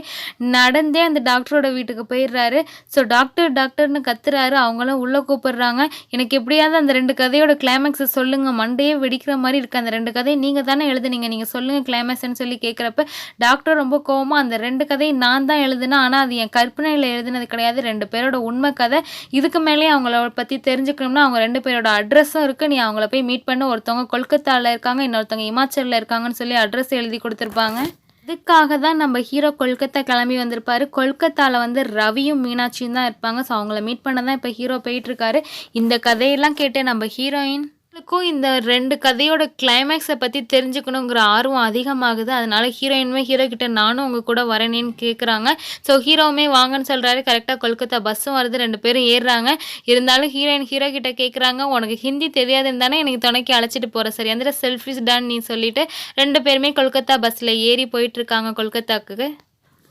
நடந்தே அந்த டாக்டரோட வீட்டுக்கு போயிடுறாரு. ஸோ டாக்டர் டாக்டர்னு கத்துறாரு. அவங்களும் உள்ளே கூப்பிடுறாங்க. எனக்கு எப்படியாவது அந்த ரெண்டு கதையோட கிளைமேக்ஸை சொல்லுங்கள் மண்டையே வெடிக்கிற மாதிரி இருக்குது அந்த ரெண்டு கதையை நீங்கள் தானே எழுதுனீங்க. நீங்கள் சொல்லுங்கள் கிளைமேக்ஸ்னு சொல்லி கேட்குறப்ப டாக்டர் ரொம்ப கோவமா அந்த ரெண்டு கதையை நான் தான் எழுதுனேன். ஆனால் அது என் கற்பனையில் எழுதுனது கிடையாது. ரெண்டு பேரோட உண்மை கதை. இதுக்கு மேலேயே அவங்கள பற்றி தெரிஞ்சுக்கணும்னா அவங்க ரெண்டு பேரோட அட்ரஸும் இருக்குது நீ அவங்கள போய் மீட் பண்ண. ஒருத்தவங்க கொல்கத்தாவில் இருக்காங்க இன்னொருத்தவங்க இமாச்சலில் இருக்காங்கன்னு சொல்லி அட்ரஸ் எழுதி கொடுத்துருப்பாங்க. இதுக்காக தான் நம்ம ஹீரோ கொல்கத்தா கிளம்பி வந்திருப்பாரு. கொல்கத்தாவில் வந்து ரவியும் மீனாட்சியும் தான் இருப்பாங்க. ஸோ அவங்கள மீட் பண்ண தான் இப்போ ஹீரோ போயிட்டுருக்காரு இந்த கதையெல்லாம் கேட்டு நம்ம ஹீரோயின் க்கும் இந்த ரெண்டு கதையோட கிளைமேக்ஸை பற்றி தெரிஞ்சுக்கணுங்கிற ஆர்வம் அதிகமாகுது. அதனால ஹீரோயினுமே ஹீரோ கிட்ட நானும் உங்கள் கூட வரேனேன்னு கேட்குறாங்க ஸோ ஹீரோவுமே வாங்கன்னு சொல்கிறாரு கரெக்டாக கொல்கத்தா பஸ்ஸும் வருது. ரெண்டு பேரும் ஏறுறாங்க. இருந்தாலும் ஹீரோயின் ஹீரோ கிட்ட கேட்குறாங்க உனக்கு ஹிந்தி தெரியாதுன்னு தானே எனக்கு துணைக்கு அழைச்சிட்டு போகிற சரி அந்த செல்ஃபிஸ் டன் நீ சொல்லிட்டு ரெண்டு பேருமே கொல்கத்தா பஸ்ஸில் ஏறி போயிட்டுருக்காங்க கொல்கத்தாவுக்கு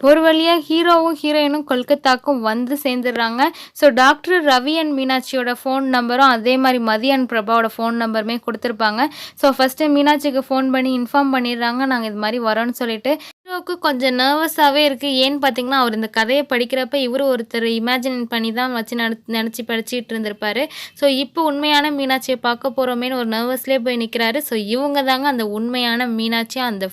ஒரு வழியாக ஹீரோவும் ஹீரோயினும் கொல்கத்தாக்கும் வந்து சேர்ந்துடுறாங்க. ஸோ டாக்டர் ரவி அண்ட் மீனாட்சியோட ஃபோன் நம்பரும் அதே மாதிரி மதி அண்ட் பிரபாவோட ஃபோன் நம்பருமே கொடுத்துருப்பாங்க. ஸோ ஃபஸ்ட்டு மீனாட்சிக்கு ஃபோன் பண்ணி இன்ஃபார்ம் பண்ணிடுறாங்க. நாங்கள் இது மாதிரி வரோன்னு சொல்லிட்டு. ஹீரோவுக்கு கொஞ்சம் நர்வஸாகவே இருக்குது ஏன்னு பார்த்தீங்கன்னா அவர் இந்த கதையை படிக்கிறப்ப இவர் ஒருத்தர் இமேஜின் பண்ணி தான் வச்சு நட நினச்சி படிச்சுட்டு இருந்திருப்பாரு. ஸோ இப்போ உண்மையான மீனாட்சியை பார்க்க போகிறோமேனு ஒரு நர்வஸ்லேயே போய் நிற்கிறாரு ஸோ இவங்க தாங்க அந்த உண்மையான மீனாட்சி அந்த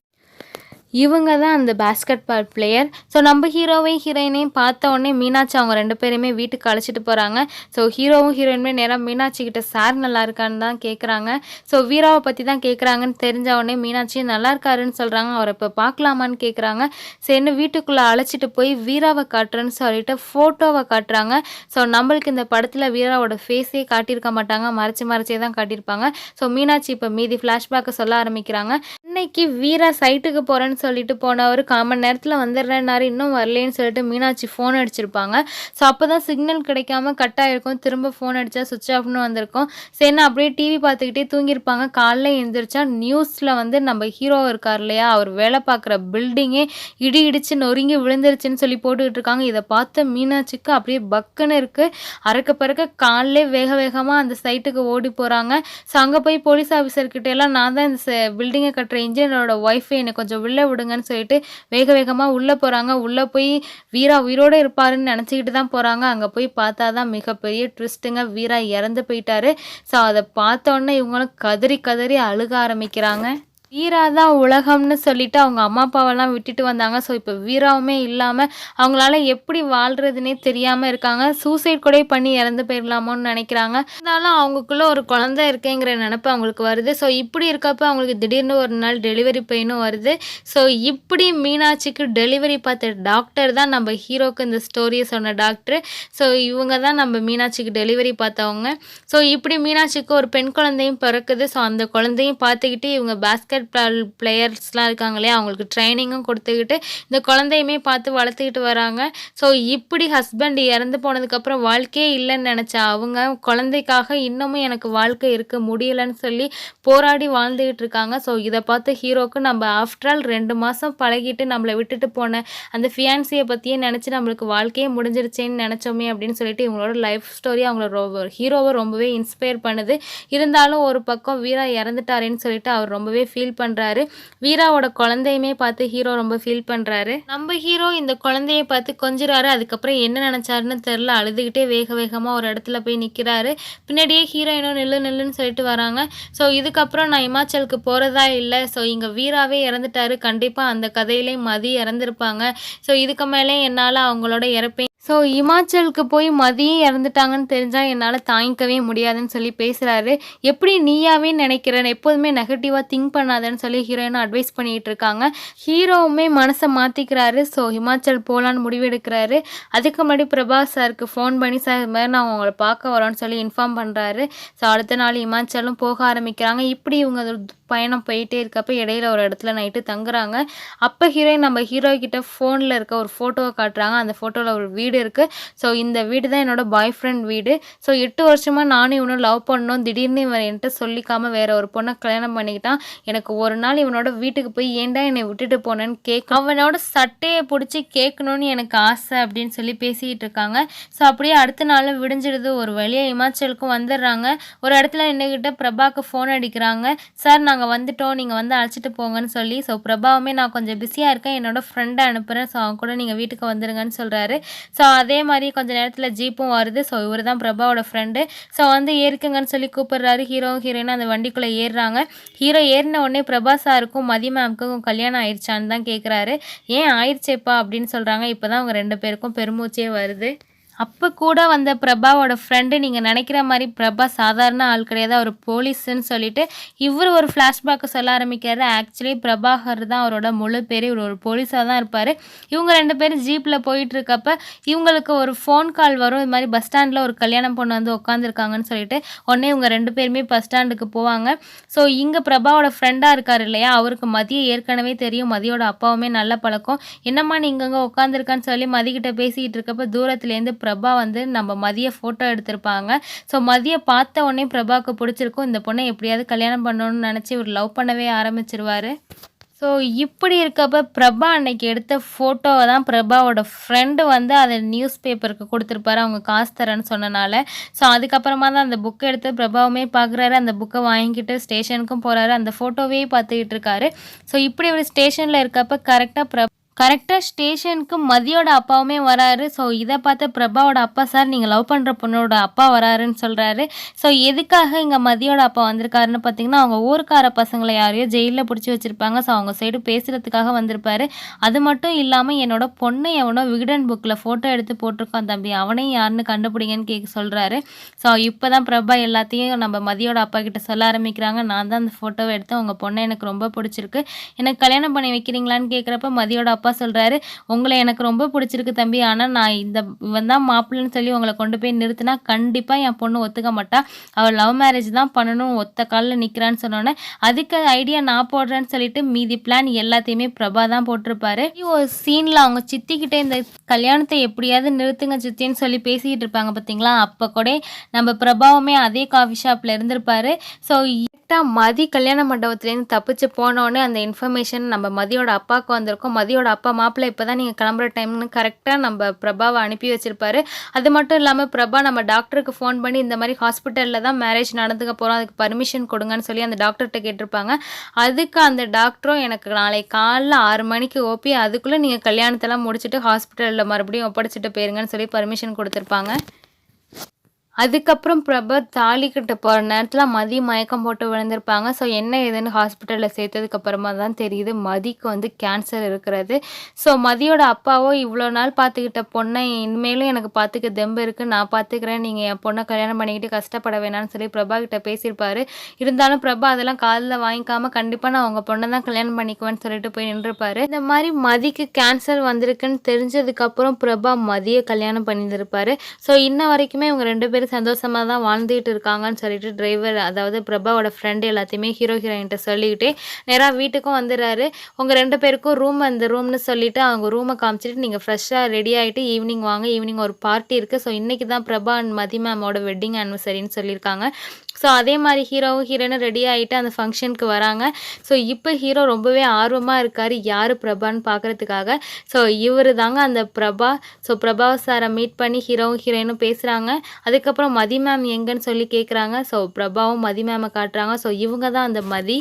இவங்க தான் அந்த பேஸ்கெட் பால் பிளேயர் ஸோ நம்ம ஹீரோவையும் ஹீரோயினையும் பார்த்த உடனே மீனாட்சி அவங்க ரெண்டு பேருமே வீட்டுக்கு அழைச்சிட்டு போகிறாங்க ஸோ ஹீரோவும் ஹீரோயினுமே நேராக மீனாட்சி கிட்ட சார் நல்லா இருக்கான்னு தான் கேட்குறாங்க ஸோ வீராவை பற்றி தான் கேட்குறாங்கன்னு தெரிஞ்ச உடனே மீனாட்சி நல்லா இருக்காருன்னு சொல்கிறாங்க அவரை இப்போ பார்க்கலாமான்னு கேட்குறாங்க சரின்னு வீட்டுக்குள்ளே அழைச்சிட்டு போய் வீராவை காட்டுறேன்னு சொல்லிட்டு ஃபோட்டோவை காட்டுறாங்க. ஸோ நம்மளுக்கு இந்த படத்தில் வீராவோட ஃபேஸே காட்டியிருக்க மாட்டாங்க. மறைச்சி மறைச்சே தான் காட்டியிருப்பாங்க. ஸோ மீனாட்சி இப்போ மீதி ஃப்ளாஷ்பேக்கை சொல்ல ஆரம்பிக்கிறாங்க. இன்னைக்கு வீரா சைட்டுக்கு போகிறேன்னு சொல்லிட்டு போனவர் கால் மணி நேரத்தில் வந்துடுறேன்னாரு இன்னும் வரலேன்னு சொல்லிட்டு மீனாட்சி ஃபோன் அடிச்சிருப்பாங்க. ஸோ அப்போ தான் சிக்னல் கிடைக்காம கட் ஆகிருக்கும் திரும்ப ஃபோன் அடித்தா சுவிட்ச் ஆஃப்னு வந்திருக்கும். சரின்னு அப்படியே டிவி பார்த்துக்கிட்டே தூங்கியிருப்பாங்க. காலைல எழுந்திரிச்சா நியூஸில் வந்து நம்ம ஹீரோ இருக்கார் இல்லையா? அவர் வேலை பார்க்குற பில்டிங்கே இடி இடிச்சு நொறுங்கி விழுந்துருச்சுன்னு சொல்லி போட்டுக்கிட்டு இருக்காங்க. இதை பார்த்த மீனாட்சிக்கு அப்படியே பக்குன்னு இருக்குது அறக்க பறக்க காலைலே வேக வேகமாக அந்த சைட்டுக்கு ஓடி போகிறாங்க ஸோ அங்கே போய் போலீஸ் ஆஃபீஸர்கிட்ட எல்லாம் நான் தான் இந்த பில்டிங்கை கட்டுற இன்ஜினியரோட ஒய்ஃபை என்னை கொஞ்சம் உள்ளே விடுங்கன்னு சொல்லிட்டு வேக வேகமாக உள்ளே போகிறாங்க உள்ளே போய் வீரா உயிரோடு இருப்பாருன்னு நினச்சிக்கிட்டு தான் போகிறாங்க அங்கே போய் பார்த்தா தான் மிகப்பெரிய ட்விஸ்ட்டுங்க. வீரா இறந்து போயிட்டாரு. ஸோ அதை பார்த்தோன்னே இவங்களும் கதறி கதறி அழுக ஆரம்பிக்கிறாங்க. வீரா தான் உலகம்னு சொல்லிட்டு அவங்க அம்மா அப்பாவெல்லாம் விட்டுட்டு வந்தாங்க. ஸோ இப்போ வீராவுமே இல்லாமல் அவங்களால எப்படி வாழ்கிறதுனே தெரியாமல் இருக்காங்க. சூசைட் கூட பண்ணி இறந்து போயிடலாமோன்னு நினைக்கிறாங்க. இருந்தாலும் அவங்களுக்குள்ள ஒரு குழந்தை இருக்கேங்கிற நினப்பு அவங்களுக்கு வருது. ஸோ இப்படி இருக்கப்ப அவங்களுக்கு திடீர்னு ஒரு நாள் டெலிவரி பெயினும் வருது. ஸோ இப்படி மீனாட்சிக்கு டெலிவரி பார்த்த டாக்டர் தான் நம்ம ஹீரோக்கு இந்த ஸ்டோரியை சொன்ன டாக்டர் ஸோ இவங்க தான் நம்ம மீனாட்சிக்கு டெலிவரி பார்த்தவங்க. ஸோ இப்படி மீனாட்சிக்கு ஒரு பெண் குழந்தையும் பிறக்குது. ஸோ அந்த குழந்தையும் பார்த்துக்கிட்டு இவங்க பேஸ்கெட் பால் பிளேயர்ஸ்லாம் இருக்காங்க இல்லையா அவங்களுக்கு ட்ரைனிங்கும் கொடுத்துக்கிட்டு இந்த குழந்தையுமே பார்த்து வளர்த்துக்கிட்டு வராங்க. ஸோ இப்படி ஹஸ்பண்ட் இறந்து போனதுக்கப்புறம் வாழ்க்கையே இல்லைன்னு நினச்சா அவங்க குழந்தைக்காக இன்னமும் எனக்கு வாழ்க்கை இருக்க முடியலன்னு சொல்லி போராடி வாழ்ந்துக்கிட்டு இருக்காங்க. ஸோ இதை பார்த்து ஹீரோக்கு நம்ம ஆஃப்டர் ஆல் ரெண்டு மாதம் பழகிட்டு நம்மளை விட்டுட்டு போன அந்த ஃபியான்சியை பற்றியே நினச்சி நம்மளுக்கு வாழ்க்கையே முடிஞ்சிருச்சேன்னு நினச்சோமே அப்படின்னு சொல்லிட்டு இவங்களோட லைஃப் ஸ்டோரி அவங்கள ரொம்ப ஹீரோவை ரொம்பவே இன்ஸ்பயர் பண்ணுது. இருந்தாலும் ஒரு பக்கம் வீரா இறந்துட்டாரேன்னு சொல்லிட்டு அவர் ரொம்பவே ஃபீல் ஃபீல் பண்ணுறாரு வீராவோட குழந்தையுமே பார்த்து ஹீரோ ரொம்ப ஃபீல் பண்ணுறாரு நம்ம ஹீரோ இந்த குழந்தைய பார்த்து கொஞ்சிறாரு. அதுக்கப்புறம் என்ன நினச்சாருன்னு தெரில அழுதுகிட்டே வேக வேகமாக ஒரு இடத்துல போய் நிற்கிறாரு பின்னாடியே ஹீரோயினும் நில்லு நில்லுன்னு சொல்லிட்டு வராங்க. ஸோ இதுக்கப்புறம் நான் இமாச்சலுக்கு போகிறதா இல்லை. ஸோ இங்கே வீராவே இறந்துட்டாரு. கண்டிப்பாக அந்த கதையிலே மதி இறந்துருப்பாங்க. ஸோ இதுக்கு மேலே என்னால் அவங்களோட இறப்பையும் ஸோ இமாச்சலுக்கு போய் மதியம் இறந்துட்டாங்கன்னு தெரிஞ்சால் என்னால் தாங்கிக்கவே முடியாதுன்னு சொல்லி பேசுகிறாரு எப்படி நீயாவே நினைக்கிறேன் எப்போதுமே நெகட்டிவாக திங்க் பண்ணாதேன்னு சொல்லி ஹீரோயினும் அட்வைஸ் பண்ணிகிட்டு இருக்காங்க. ஹீரோவுமே மனசை மாற்றிக்கிறாரு ஸோ ஹிமாச்சல் போகலான்னு முடிவெடுக்கிறாரு. அதுக்கு முன்னாடி பிரபாஸ் சாருக்கு ஃபோன் பண்ணி சார் இது மாதிரி நான் உங்களை பார்க்க வரோன்னு சொல்லி இன்ஃபார்ம் பண்ணுறாரு ஸோ அடுத்த நாள் இமாச்சலும் போக ஆரம்பிக்கிறாங்க. இப்படி இவங்க பயணம் போயிட்டே இருக்கப்ப இடையில ஒரு இடத்துல நைட்டு தங்குறாங்க. அப்போ ஹீரோயின் நம்ம ஹீரோ கிட்ட ஃபோனில் இருக்க ஒரு ஃபோட்டோவை காட்டுறாங்க. அந்த ஃபோட்டோவில் ஒரு வீடு இருக்குது ஸோ இந்த வீடு தான் என்னோட பாய் ஃப்ரெண்ட் வீடு. ஸோ எட்டு வருஷமாக நானும் இவனும் லவ் பண்ணோம். திடீர்னு இவன் என்கிட்ட சொல்லிக்காம வேற ஒரு பொண்ணை கல்யாணம் பண்ணிக்கிட்டான். எனக்கு ஒரு நாள் இவனோட வீட்டுக்கு போய் ஏன்டா என்னை விட்டுட்டு போனேன்னு கேட்க அவனோட சட்டையை பிடிச்சி கேட்கணும்னு எனக்கு ஆசை அப்படின்னு சொல்லி பேசிக்கிட்டு இருக்காங்க. ஸோ அப்படியே அடுத்த நாள் விடிஞ்சிடுது. ஒரு வழியாக இமாச்சலுக்கும் வந்துடுறாங்க. ஒரு இடத்துல என்னகிட்ட பிரபாக்கு ஃபோன் அடிக்கிறாங்க. சார் நாங்கள் வந்துட்டோம் நீங்கள் வந்து அழைச்சிட்டு போங்கன்னு சொல்லி ஸோ பிரபாவுமே நான் கொஞ்சம் பிஸியாக இருக்கேன். என்னோடய ஃப்ரெண்டை அனுப்புகிறேன் ஸோ அவங்க கூட நீங்கள் வீட்டுக்கு வந்துடுங்கன்னு சொல்கிறாரு ஸோ அதே மாதிரி கொஞ்சம் நேரத்தில் ஜீப்பும் வருது. ஸோ இவர் தான் பிரபாவோட ஃப்ரெண்டு ஸோ வந்து ஏறிக்குங்கன்னு சொல்லி கூப்பிடுறாரு. ஹீரோவும் ஹீரோயினும் அந்த வண்டிக்குள்ளே ஏறுறாங்க. ஹீரோ ஏறின உடனே பிரபா சாருக்கும் மதி மேம்க்கும் கல்யாணம் ஆயிடுச்சான்னு தான் கேட்குறாரு ஏன் ஆயிடுச்சேப்பா அப்படின்னு சொல்கிறாங்க இப்போ தான் அவங்க ரெண்டு பேருக்கும் பெருமூச்சே வருது. அப்போ கூட வந்த பிரபாவோட ஃப்ரெண்டு நீங்கள் நினைக்கிற மாதிரி பிரபா சாதாரண ஆள் கிடையாது. அவர் போலீஸ்ன்னு சொல்லிட்டு இவர் ஒரு ஃப்ளாஷ்பேக்கை சொல்ல ஆரம்பிக்கிறாரு. ஆக்சுவலி பிரபாகர் தான் அவரோட முழு பேர். இவர் ஒரு போலீஸாக தான் இருப்பார். இவங்க ரெண்டு பேரும் ஜீப்பில் போயிட்டு இருக்கப்ப இவங்களுக்கு ஒரு ஃபோன் கால் வரும். இது மாதிரி பஸ் ஸ்டாண்டில் ஒரு கல்யாணம் பொண்ணு வந்து உட்காந்துருக்காங்கன்னு சொல்லிட்டு உடனே இவங்க ரெண்டு பேருமே பஸ் ஸ்டாண்டுக்கு போவாங்க. ஸோ இங்கே பிரபாவோட ஃப்ரெண்டாக இருக்கார் இல்லையா? அவருக்கு மதிய ஏற்கனவே தெரியும். மதியோட அப்பாவுமே நல்ல பழக்கம். என்னம்மா நீங்கள் இங்கே உட்காந்துருக்கான்னு சொல்லி மதிக்கிட்ட பேசிக்கிட்டு இருக்கப்ப தூரத்துலேருந்து பிரபா வந்து நம்ம மதிய ஃபோட்டோ எடுத்திருப்பாங்க. ஸோ மதிய பார்த்த உடனே பிரபாவுக்கு பிடிச்சிருக்கும். இந்த பொண்ணை எப்படியாவது கல்யாணம் பண்ணணும்னு நினச்சி இவர் லவ் பண்ணவே ஆரம்பிச்சிருவாரு. ஸோ இப்படி இருக்கப்ப பிரபா அன்னைக்கு எடுத்த ஃபோட்டோவை தான் பிரபாவோட ஃப்ரெண்டு வந்து அதை நியூஸ் பேப்பருக்கு கொடுத்துருப்பாரு. அவங்க காசு தரேன்னு சொன்னனால. ஸோ அதுக்கப்புறமா தான் அந்த புக்கை எடுத்து பிரபாவுமே பார்க்குறாரு அந்த புக்கை வாங்கிக்கிட்டு ஸ்டேஷனுக்கும் போகிறாரு அந்த ஃபோட்டோவே பார்த்துக்கிட்டு இருக்காரு. ஸோ இப்படி ஒரு ஸ்டேஷனில் இருக்கப்ப கரெக்டாக பிரபா கரெக்டாக ஸ்டேஷனுக்கு மதியோட அப்பாவுமே வராரு. ஸோ இதை பார்த்து பிரபாவோட அப்பா சார் நீங்கள் லவ் பண்ணுற பொண்ணோட அப்பா வராருன்னு சொல்கிறாரு ஸோ எதுக்காக இங்கே மதியோட அப்பா வந்திருக்காருன்னு பார்த்தீங்கன்னா அவங்க ஊருக்கார பசங்களை யாரையோ ஜெயிலில் பிடிச்சி வச்சுருப்பாங்க. ஸோ அவங்க சைடு பேசுகிறதுக்காக வந்திருப்பாரு. அது மட்டும் இல்லாமல் என்னோட பொண்ணை எவனோ விகடன் புக்கில் ஃபோட்டோ எடுத்து போட்டிருக்கான் தம்பி. அவனையும் யாருன்னு கண்டுபிடிங்கன்னு கேட்க சொல்கிறாரு ஸோ இப்போ தான் பிரபா எல்லாத்தையும் நம்ம மதியோட அப்பா கிட்ட சொல்ல ஆரம்பிக்கிறாங்க. நான் தான் அந்த ஃபோட்டோவை எடுத்து அவங்க பொண்ணை எனக்கு ரொம்ப பிடிச்சிருக்கு. எனக்கு கல்யாணம் பண்ணி வைக்கிறீங்களான்னு கேட்குறப்ப மதியோட அப்பா சொல்கிறாரு உங்களை எனக்கு ரொம்ப பிடிச்சிருக்கு தம்பி. ஆனால் நான் இந்த இவன் தான் மாப்பிள்ளைன்னு சொல்லி உங்களை கொண்டு போய் நிறுத்தினா கண்டிப்பாக என் பொண்ணு ஒத்துக்க மாட்டா. அவள் லவ் மேரேஜ் தான் பண்ணணும். ஒத்த காலில் நிற்கிறான்னு சொன்னோன்னே அதுக்கு ஐடியா நான் போடுறேன்னு சொல்லிட்டு மீதி பிளான் எல்லாத்தையுமே பிரபா தான் போட்டிருப்பாரு. ஒரு சீனில் அவங்க சித்திக்கிட்டே இந்த கல்யாணத்தை எப்படியாவது நிறுத்துங்க சித்தின்னு சொல்லி பேசிக்கிட்டு இருப்பாங்க பார்த்தீங்களா அப்போ கூட நம்ம பிரபாவுமே அதே காஃபி ஷாப்பில் இருந்திருப்பாரு. ஸோ கரெக்டாக மதி கல்யாண மண்டபத்துலேருந்து தப்பிச்சு போனோடனே அந்த இன்ஃபர்மேஷன் நம்ம மதியோட அப்பாவுக்கு வந்திருக்கோம். மதியோட அப்பா மாப்பிள்ளை இப்போ தான் நீங்கள் கிளம்புற டைம்னு கரெக்டாக நம்ம பிரபாவை அனுப்பி வச்சுருப்பாரு. அது மட்டும் இல்லாமல் பிரபா நம்ம டாக்டருக்கு ஃபோன் பண்ணி இந்த மாதிரி ஹாஸ்பிட்டலில் தான் மேரேஜ் நடந்துக்க போகிறோம் அதுக்கு பர்மிஷன் கொடுங்கன்னு சொல்லி அந்த டாக்டர்கிட்ட கேட்டிருப்பாங்க. அதுக்கு அந்த டாக்டரும் எனக்கு நாளை காலைல ஆறு மணிக்கு ஓப்பி அதுக்குள்ளே நீங்கள் கல்யாணத்தெல்லாம் முடிச்சுட்டு ஹாஸ்பிட்டலில் மறுபடியும் ஒப்படைச்சிட்டு போயிருங்கன்னு சொல்லி பர்மிஷன் கொடுத்துருப்பாங்க. அதுக்கப்புறம் பிரபா தாலி கிட்ட போகிற நேரத்தில் மதி மயக்கம் போட்டு விழுந்திருப்பாங்க. ஸோ என்ன ஏதுன்னு ஹாஸ்பிட்டலில் சேர்த்ததுக்கப்புறமா தான் தெரியுது. மதிக்கு வந்து கேன்சர் இருக்கிறது. ஸோ மதியோட அப்பாவோ இவ்வளோ நாள் பார்த்துக்கிட்ட பொண்ணை இனிமேலும் எனக்கு பார்த்துக்க தெம்பு இருக்குது நான் பார்த்துக்கிறேன் நீங்கள் என் பொண்ணை கல்யாணம் பண்ணிக்கிட்டு கஷ்டப்பட வேணாம்னு சொல்லி பிரபா கிட்ட பேசியிருப்பாரு. இருந்தாலும் பிரபா அதெல்லாம் காதில் வாங்கிக்காம கண்டிப்பாக நான் உங்கள் பொண்ணை தான் கல்யாணம் பண்ணிக்குவேன்னு சொல்லிட்டு போய் நின்றுப்பாரு இந்த மாதிரி மதிக்கு கேன்சர் வந்திருக்குன்னு தெரிஞ்சதுக்கப்புறம் பிரபா மதியை கல்யாணம் பண்ணியிருப்பாரு ஸோ இன்ன வரைக்குமே இவங்க ரெண்டு பேரும் பேர் சந்தோஷமாக தான் வாழ்ந்துகிட்டு இருக்காங்கன்னு சொல்லிட்டு டிரைவர் அதாவது பிரபாவோட ஃப்ரெண்டு எல்லாத்தையுமே ஹீரோ ஹீரோயின்ட்ட சொல்லிக்கிட்டே நேராக வீட்டுக்கும் வந்துடுறாரு. உங்கள் ரெண்டு பேருக்கும் ரூம் அந்த ரூம்னு சொல்லிவிட்டு அவங்க ரூமை காமிச்சிட்டு நீங்கள் ஃப்ரெஷ்ஷாக ரெடி ஆகிட்டு ஈவினிங் வாங்க ஈவினிங் ஒரு பார்ட்டி இருக்குது ஸோ இன்றைக்கி தான் பிரபா அண்ட் மதி மேமோட வெட்டிங் ஆனிவர்சரின்னு சொல்லியிருக்காங்க. ஸோ அதே மாதிரி ஹீரோவும் ஹீரோனும் ரெடி ஆகிட்டு அந்த ஃபங்க்ஷனுக்கு வராங்க. ஸோ இப்போ ஹீரோ ரொம்பவே ஆர்வமாக இருக்கார். யார் பிரபான்னு பார்க்குறதுக்காக ஸோ இவர் தாங்க அந்த பிரபா. ஸோ பிரபா சாரை மீட் பண்ணி ஹீரோவும் ஹீரோயினும் பேசுகிறாங்க அதுக்கப்புறம் மதி மேம் எங்கன்னு சொல்லி கேட்குறாங்க ஸோ பிரபாவும் மதி மேமை காட்டுறாங்க. ஸோ இவங்க தான் அந்த மதி.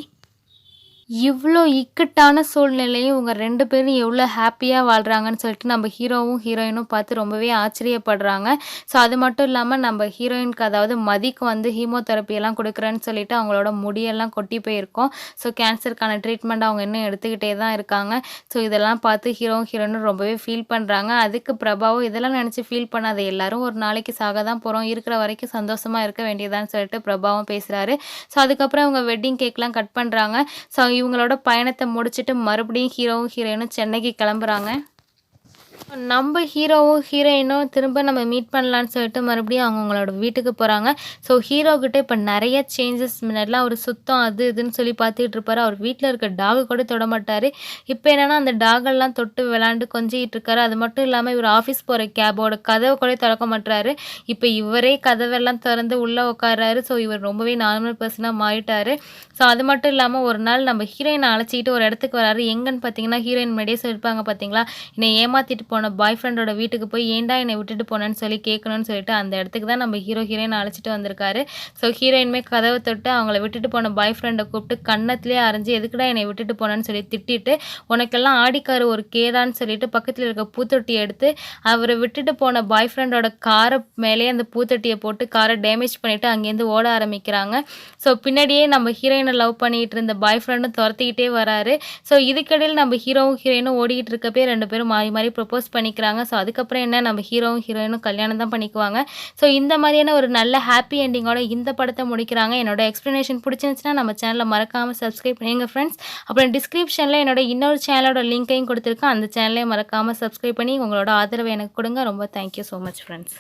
இவ்வளோ இக்கட்டான சூழ்நிலையும் இவங்க ரெண்டு பேரும் எவ்வளோ ஹாப்பியாக வாழ்கிறாங்கன்னு சொல்லிட்டு நம்ம ஹீரோவும் ஹீரோயினும் பார்த்து ரொம்பவே ஆச்சரியப்படுறாங்க. ஸோ அது மட்டும் இல்லாமல் நம்ம ஹீரோயினுக்கு அதாவது மதிக்கு வந்து ஹீமோதெரப்பியெல்லாம் கொடுக்குறேன்னு சொல்லிட்டு அவங்களோட முடியெல்லாம் கொட்டி போயிருக்கோம். ஸோ கேன்சருக்கான ட்ரீட்மெண்ட் அவங்க இன்னும் எடுத்துக்கிட்டே தான் இருக்காங்க. ஸோ இதெல்லாம் பார்த்து ஹீரோவும் ஹீரோயினும் ரொம்பவே ஃபீல் பண்ணுறாங்க அதுக்கு பிரபாவும் இதெல்லாம் நினச்சி ஃபீல் பண்ணாத எல்லாரும் ஒரு நாளைக்கு சாக தான் போகிறோம் இருக்கிற வரைக்கும் சந்தோஷமாக இருக்க வேண்டியதான்னு சொல்லிட்டு பிரபாவும் பேசுகிறாரு ஸோ அதுக்கப்புறம் அவங்க வெட்டிங் கேக்லாம் கட் பண்ணுறாங்க ஸோ இவங்களோட பயணத்தை முடிச்சுட்டு மறுபடியும் ஹீரோவும் ஹீரோயினும் சென்னைக்கு கிளம்புறாங்க. நம்ம ஹீரோவும் ஹீரோயினும் திரும்ப நம்ம மீட் பண்ணலான்னு சொல்லிட்டு மறுபடியும் அவங்களோட வீட்டுக்கு போகிறாங்க ஸோ ஹீரோக்கிட்ட இப்போ நிறைய சேஞ்சஸ் முன்னாடிலாம் அவர் சுத்தம் அது இதுன்னு சொல்லி பார்த்துக்கிட்டு இருப்பார். அவர் வீட்டில் இருக்க டாகு கூட தொட மாட்டார். இப்போ என்னென்னா அந்த டாகெல்லாம் தொட்டு விளாண்டு கொஞ்சிக்கிட்டு இருக்காரு. அது மட்டும் இல்லாமல் இவர் ஆஃபீஸ் போகிற கேபோட கதவை கூட திறக்க மாட்டாரு இப்போ இவரே கதவெல்லாம் திறந்து உள்ளே உட்காராரு ஸோ இவர் ரொம்பவே நார்மல் பர்சனாக மாறிட்டார். ஸோ அது மட்டும் இல்லாமல் ஒரு நாள் நம்ம ஹீரோயினை அழைச்சிக்கிட்டு ஒரு இடத்துக்கு வராரு. எங்கன்னு பார்த்தீங்கன்னா ஹீரோயின் முன்னாடியே சொல்லியிருப்பாங்க பார்த்தீங்களா? என்னை ஏமாற்றிட்டு போன பாய் ஃப்ரெண்டோட வீட்டுக்கு போய் ஏன்டா என்னை விட்டுட்டு போனேன்னு சொல்லி கேட்கணும்னு சொல்லிட்டு அந்த இடத்துக்கு தான் நம்ம ஹீரோ ஹீரோயின் அழைச்சிட்டு வந்திருக்காரு. ஸோ ஹீரோயின்மே கதவை தொட்டு அவங்கள விட்டுட்டு போன பாய் ஃப்ரெண்டை கூப்பிட்டு கன்னத்துலேயே அரைஞ்சி எதுக்குடா என்னை விட்டுட்டு போனேன்னு சொல்லி திட்டிட்டு உனக்கெல்லாம் ஆடிக்காரு ஒரு கேதான்னு சொல்லிட்டு பக்கத்தில் இருக்க பூத்தொட்டி எடுத்து அவரை விட்டுட்டு போன பாய் ஃப்ரெண்டோட காரை மேலேயே அந்த பூத்தொட்டியை போட்டு காரை டேமேஜ் பண்ணிவிட்டு அங்கேருந்து ஓட ஆரம்பிக்கிறாங்க. ஸோ பின்னாடியே நம்ம ஹீரோயினை லவ் பண்ணிகிட்டு இருந்த பாய் ஃப்ரெண்டும் துரத்திக்கிட்டே வராரு. ஸோ இதுக்கடையில் நம்ம ஹீரோவும் ஹீரோயினும் ஓடிக்கிட்டு இருக்கப்பே ரெண்டு பேரும் மாறி மாறி ப்ரப்போஸ் ப்ரப்போஸ் பண்ணிக்கிறாங்க. ஸோ அதுக்கப்புறம் என்ன? நம்ம ஹீரோவும் ஹீரோயினும் கல்யாணம் தான் பண்ணிக்குவாங்க. ஸோ இந்த மாதிரியான ஒரு நல்ல ஹாப்பி எண்டிங்கோட இந்த படத்தை முடிக்கிறாங்க. என்னோட எக்ஸ்ப்ளனேஷன் பிடிச்சிருந்துச்சுன்னா நம்ம சேனலில் மறக்காமல் சப்ஸ்கிரைப் பண்ணுங்க ஃப்ரெண்ட்ஸ் அப்புறம் டிஸ்கிரிப்ஷனில் என்னோட இன்னொரு சேனலோட லிங்க்கையும் கொடுத்துருக்கேன். அந்த சேனலையும் மறக்காமல் சப்ஸ்கிரைப் பண்ணி உங்களோட ஆதரவை எனக்கு கொடுங்க. ரொம்ப தேங்க்யூ ஸோ மச் ஃப்ரெண்ட்ஸ்